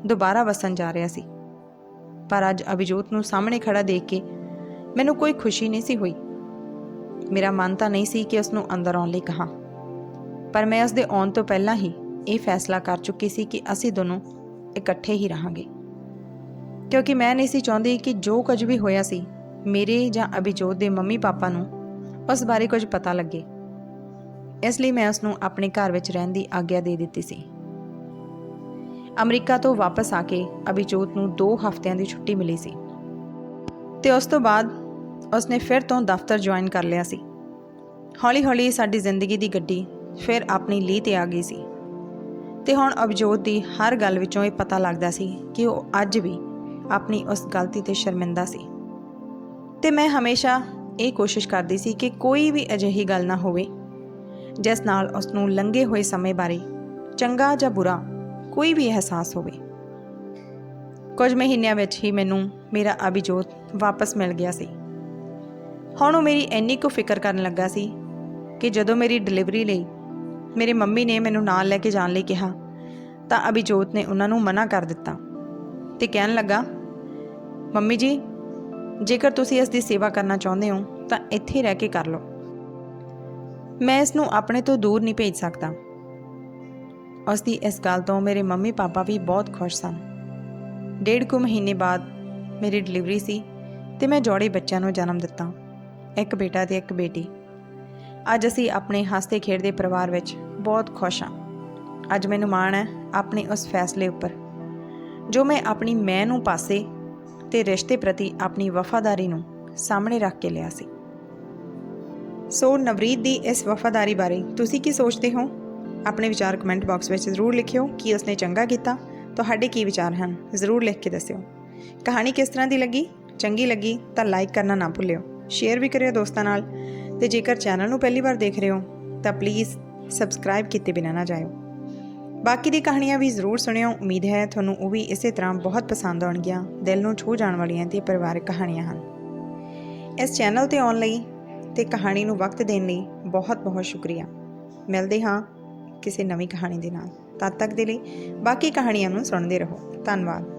ਦੁਬਾਰਾ ਵਸਣ ਜਾ ਰਿਹਾ ਸੀ। ਪਰ ਅੱਜ ਅਭਿਜੋਤ ਨੂੰ ਸਾਹਮਣੇ ਖੜਾ ਦੇਖ ਕੇ ਮੈਨੂੰ ਕੋਈ ਖੁਸ਼ੀ ਨਹੀਂ ਸੀ ਹੋਈ। ਮੇਰਾ ਮਨ ਤਾਂ ਨਹੀਂ ਸੀ ਕਿ ਉਸ ਨੂੰ ਅੰਦਰ ਆਉਣ ਲਈ ਕਹਾਂ। ਪਰ ਮੈਂ ਉਸ ਦੇ ਆਉਣ ਤੋਂ ਪਹਿਲਾਂ ਹੀ ਇਹ ਫੈਸਲਾ ਕਰ ਚੁੱਕੀ ਸੀ ਕਿ ਅਸੀਂ ਦੋਨੋਂ ਇਕੱਠੇ ਹੀ ਰਹਾਂਗੇ। ਕਿਉਂਕਿ ਮੈਂ ਨਹੀਂ ਸੀ ਚਾਹੁੰਦੀ ਕਿ ਜੋ ਕੁਝ ਵੀ ਹੋਇਆ ਸੀ, ਮੇਰੇ ਜਾਂ ਅਭਿਜੋਤ ਦੇ ਮੰਮੀ ਪਾਪਾ ਨੂੰ ਉਸ ਬਾਰੇ ਕੁਝ ਪਤਾ ਲੱਗੇ। ਇਸ ਲਈ ਮੈਂ ਉਸ ਨੂੰ ਆਪਣੇ ਘਰ ਵਿੱਚ ਰਹਿਣ ਦੀ ਆਗਿਆ ਦੇ ਦਿੱਤੀ ਸੀ। ਅਮਰੀਕਾ ਤੋਂ ਵਾਪਸ ਆ ਕੇ ਅਭਿਜੋਤ ਨੂੰ 2 ਹਫ਼ਤਿਆਂ ਦੀ ਛੁੱਟੀ ਮਿਲੀ ਸੀ। ਤੇ ਉਸ ਤੋਂ ਬਾਅਦ ਉਸਨੇ ਫਿਰ ਤੋਂ ਦਫ਼ਤਰ ਜੁਆਇਨ ਕਰ ਲਿਆ ਸੀ। ਹੌਲੀ-ਹੌਲੀ ਸਾਡੀ ਜ਼ਿੰਦਗੀ ਦੀ ਗੱਡੀ ਫਿਰ ਆਪਣੀ ਲੀਹ ਤੇ ਆ ਗਈ ਸੀ। ਤੇ ਹੁਣ ਅਭਿਜੋਤ ਦੀ ਹਰ ਗੱਲ ਵਿੱਚੋਂ ਇਹ ਪਤਾ ਲੱਗਦਾ ਸੀ ਕਿ ਉਹ ਅੱਜ ਵੀ ਆਪਣੀ ਉਸ ਗਲਤੀ ਤੇ ਸ਼ਰਮਿੰਦਾ ਸੀ। ਤੇ ਮੈਂ ਹਮੇਸ਼ਾ ਇਹ ਕੋਸ਼ਿਸ਼ ਕਰਦੀ ਸੀ ਕਿ ਕੋਈ ਵੀ ਅਜਿਹੀ ਗੱਲ ਨਾ ਹੋਵੇ, ਜਿਸ ਨਾਲ ਉਸ ਨੂੰ ਲੰਘੇ ਹੋਏ ਸਮੇਂ ਬਾਰੇ ਚੰਗਾ ਜਾਂ ਬੁਰਾ ਕੋਈ ਵੀ ਅਹਿਸਾਸ ਹੋਵੇ। ਕੁਝ ਮਹੀਨਿਆਂ ਵਿੱਚ ਹੀ ਮੈਨੂੰ ਮੇਰਾ ਅਭਿਜੋਤ ਵਾਪਸ ਮਿਲ ਗਿਆ ਸੀ। ਹੁਣ ਉਹ ਮੇਰੀ ਇੰਨੀ ਕੁ ਫਿਕਰ ਕਰਨ ਲੱਗਾ ਸੀ ਕਿ ਜਦੋਂ ਮੇਰੀ ਡਿਲੀਵਰੀ ਲਈ ਮੇਰੇ ਮੰਮੀ ਨੇ ਮੈਨੂੰ ਨਾਲ ਲੈ ਕੇ ਜਾਣ ਲਈ ਕਿਹਾ। ਤਾਂ ਅਭਿਜੋਤ ਨੇ ਉਹਨਾਂ ਨੂੰ ਮਨਾ ਕਰ ਦਿੱਤਾ ਤੇ ਕਹਿਣ ਲੱਗਾ, ਮੰਮੀ ਜੀ, ਜੇਕਰ ਤੁਸੀਂ ਇਸ ਦੀ ਸੇਵਾ ਕਰਨਾ ਚਾਹੁੰਦੇ ਹੋ, ਤਾਂ ਇੱਥੇ ਰਹਿ ਕੇ ਕਰ ਲਓ। ਮੈਂ ਇਸ ਨੂੰ ਆਪਣੇ ਤੋਂ ਦੂਰ ਨਹੀਂ ਭੇਜ ਸਕਦਾ। ਉਸ ਦੀ ਇਸ ਗੱਲ ਤੋਂ ਮੇਰੇ ਮੰਮੀ ਪਾਪਾ ਵੀ ਬਹੁਤ ਖੁਸ਼ ਸਨ। ਡੇਢ ਕੁ ਮਹੀਨੇ ਬਾਅਦ ਮੇਰੀ ਡਿਲੀਵਰੀ ਸੀ ਤੇ ਮੈਂ ਜੋੜੇ ਬੱਚਿਆਂ ਨੂੰ ਜਨਮ ਦਿੱਤਾ, ਇੱਕ ਬੇਟਾ ਤੇ ਇੱਕ ਬੇਟੀ। ਅੱਜ ਅਸੀਂ ਆਪਣੇ ਹੱਸਦੇ ਖੇਡਦੇ ਪਰਿਵਾਰ ਵਿੱਚ ਬਹੁਤ ਖੁਸ਼ ਹਾਂ। ਅੱਜ ਮੈਨੂੰ ਮਾਣ ਹੈ ਆਪਣੇ ਉਸ ਫੈਸਲੇ ਉੱਪਰ। ਜੋ ਮੈਂ ਆਪਣੀ ਮੈਂ ਨੂੰ ਪਾਸੇ ਤੇ ਰਿਸ਼ਤੇ ਪ੍ਰਤੀ ਆਪਣੀ ਵਫਾਦਾਰੀ ਨੂੰ ਸਾਹਮਣੇ ਰੱਖ ਕੇ ਲਿਆ ਸੀ। ਸੋ ਨਵਰੀਤ ਦੀ ਇਸ ਵਫਾਦਾਰੀ ਬਾਰੇ ਤੁਸੀਂ ਕੀ ਸੋਚਦੇ ਹੋ? ਆਪਣੇ ਵਿਚਾਰ ਕਮੈਂਟ ਬਾਕਸ ਵਿੱਚ ਜ਼ਰੂਰ ਲਿਖਿਓ ਕਿ ਉਸਨੇ ਚੰਗਾ ਕੀਤਾ। ਤੁਹਾਡੇ ਕੀ ਵਿਚਾਰ ਹਨ? ਜ਼ਰੂਰ ਲਿਖ ਕੇ ਦੱਸਿਓ। ਕਹਾਣੀ ਕਿਸ ਤਰ੍ਹਾਂ ਦੀ ਲੱਗੀ? ਚੰਗੀ ਲੱਗੀ ਤਾਂ ਲਾਈਕ ਕਰਨਾ ਨਾ ਭੁੱਲਿਓ। ਸ਼ੇਅਰ ਵੀ ਕਰਿਓ ਦੋਸਤਾਂ ਨਾਲ। ਤੇ ਜੇਕਰ ਚੈਨਲ ਨੂੰ ਪਹਿਲੀ ਵਾਰ ਦੇਖ ਰਹੇ ਹੋ, ਤਾਂ ਪਲੀਜ਼ ਸਬਸਕ੍ਰਾਈਬ ਕੀਤੇ ਬਿਨਾਂ ਨਾ ਜਾਇਓ। ਬਾਕੀ ਦੀ ਕਹਾਣੀਆਂ ਵੀ ਜ਼ਰੂਰ ਸੁਣਿਓ। ਉਮੀਦ ਹੈ ਤੁਹਾਨੂੰ ਉਹ ਵੀ ਇਸੇ ਤਰ੍ਹਾਂ ਬਹੁਤ ਪਸੰਦ ਆਉਣਗੀਆਂ। ਦਿਲ ਨੂੰ ਛੂਹ ਜਾਣ ਵਾਲੀਆਂ ਤੇ ਪਰਿਵਾਰਕ ਕਹਾਣੀਆਂ ਹਨ। ਇਸ ਚੈਨਲ ਤੇ ਆਉਣ ਲਈ ਤੇ ਕਹਾਣੀ ਨੂੰ ਵਕਤ ਦੇਣ ਲਈ ਬਹੁਤ ਬਹੁਤ ਸ਼ੁਕਰੀਆ। ਮਿਲਦੇ ਹਾਂ ਕਿਸੇ ਨਵੀਂ ਕਹਾਣੀ ਦੇ ਨਾਲ। ਤਦ ਤੱਕ ਦੇ ਲਈ ਬਾਕੀ ਕਹਾਣੀਆਂ ਨੂੰ ਸੁਣਦੇ ਰਹੋ। ਧੰਨਵਾਦ।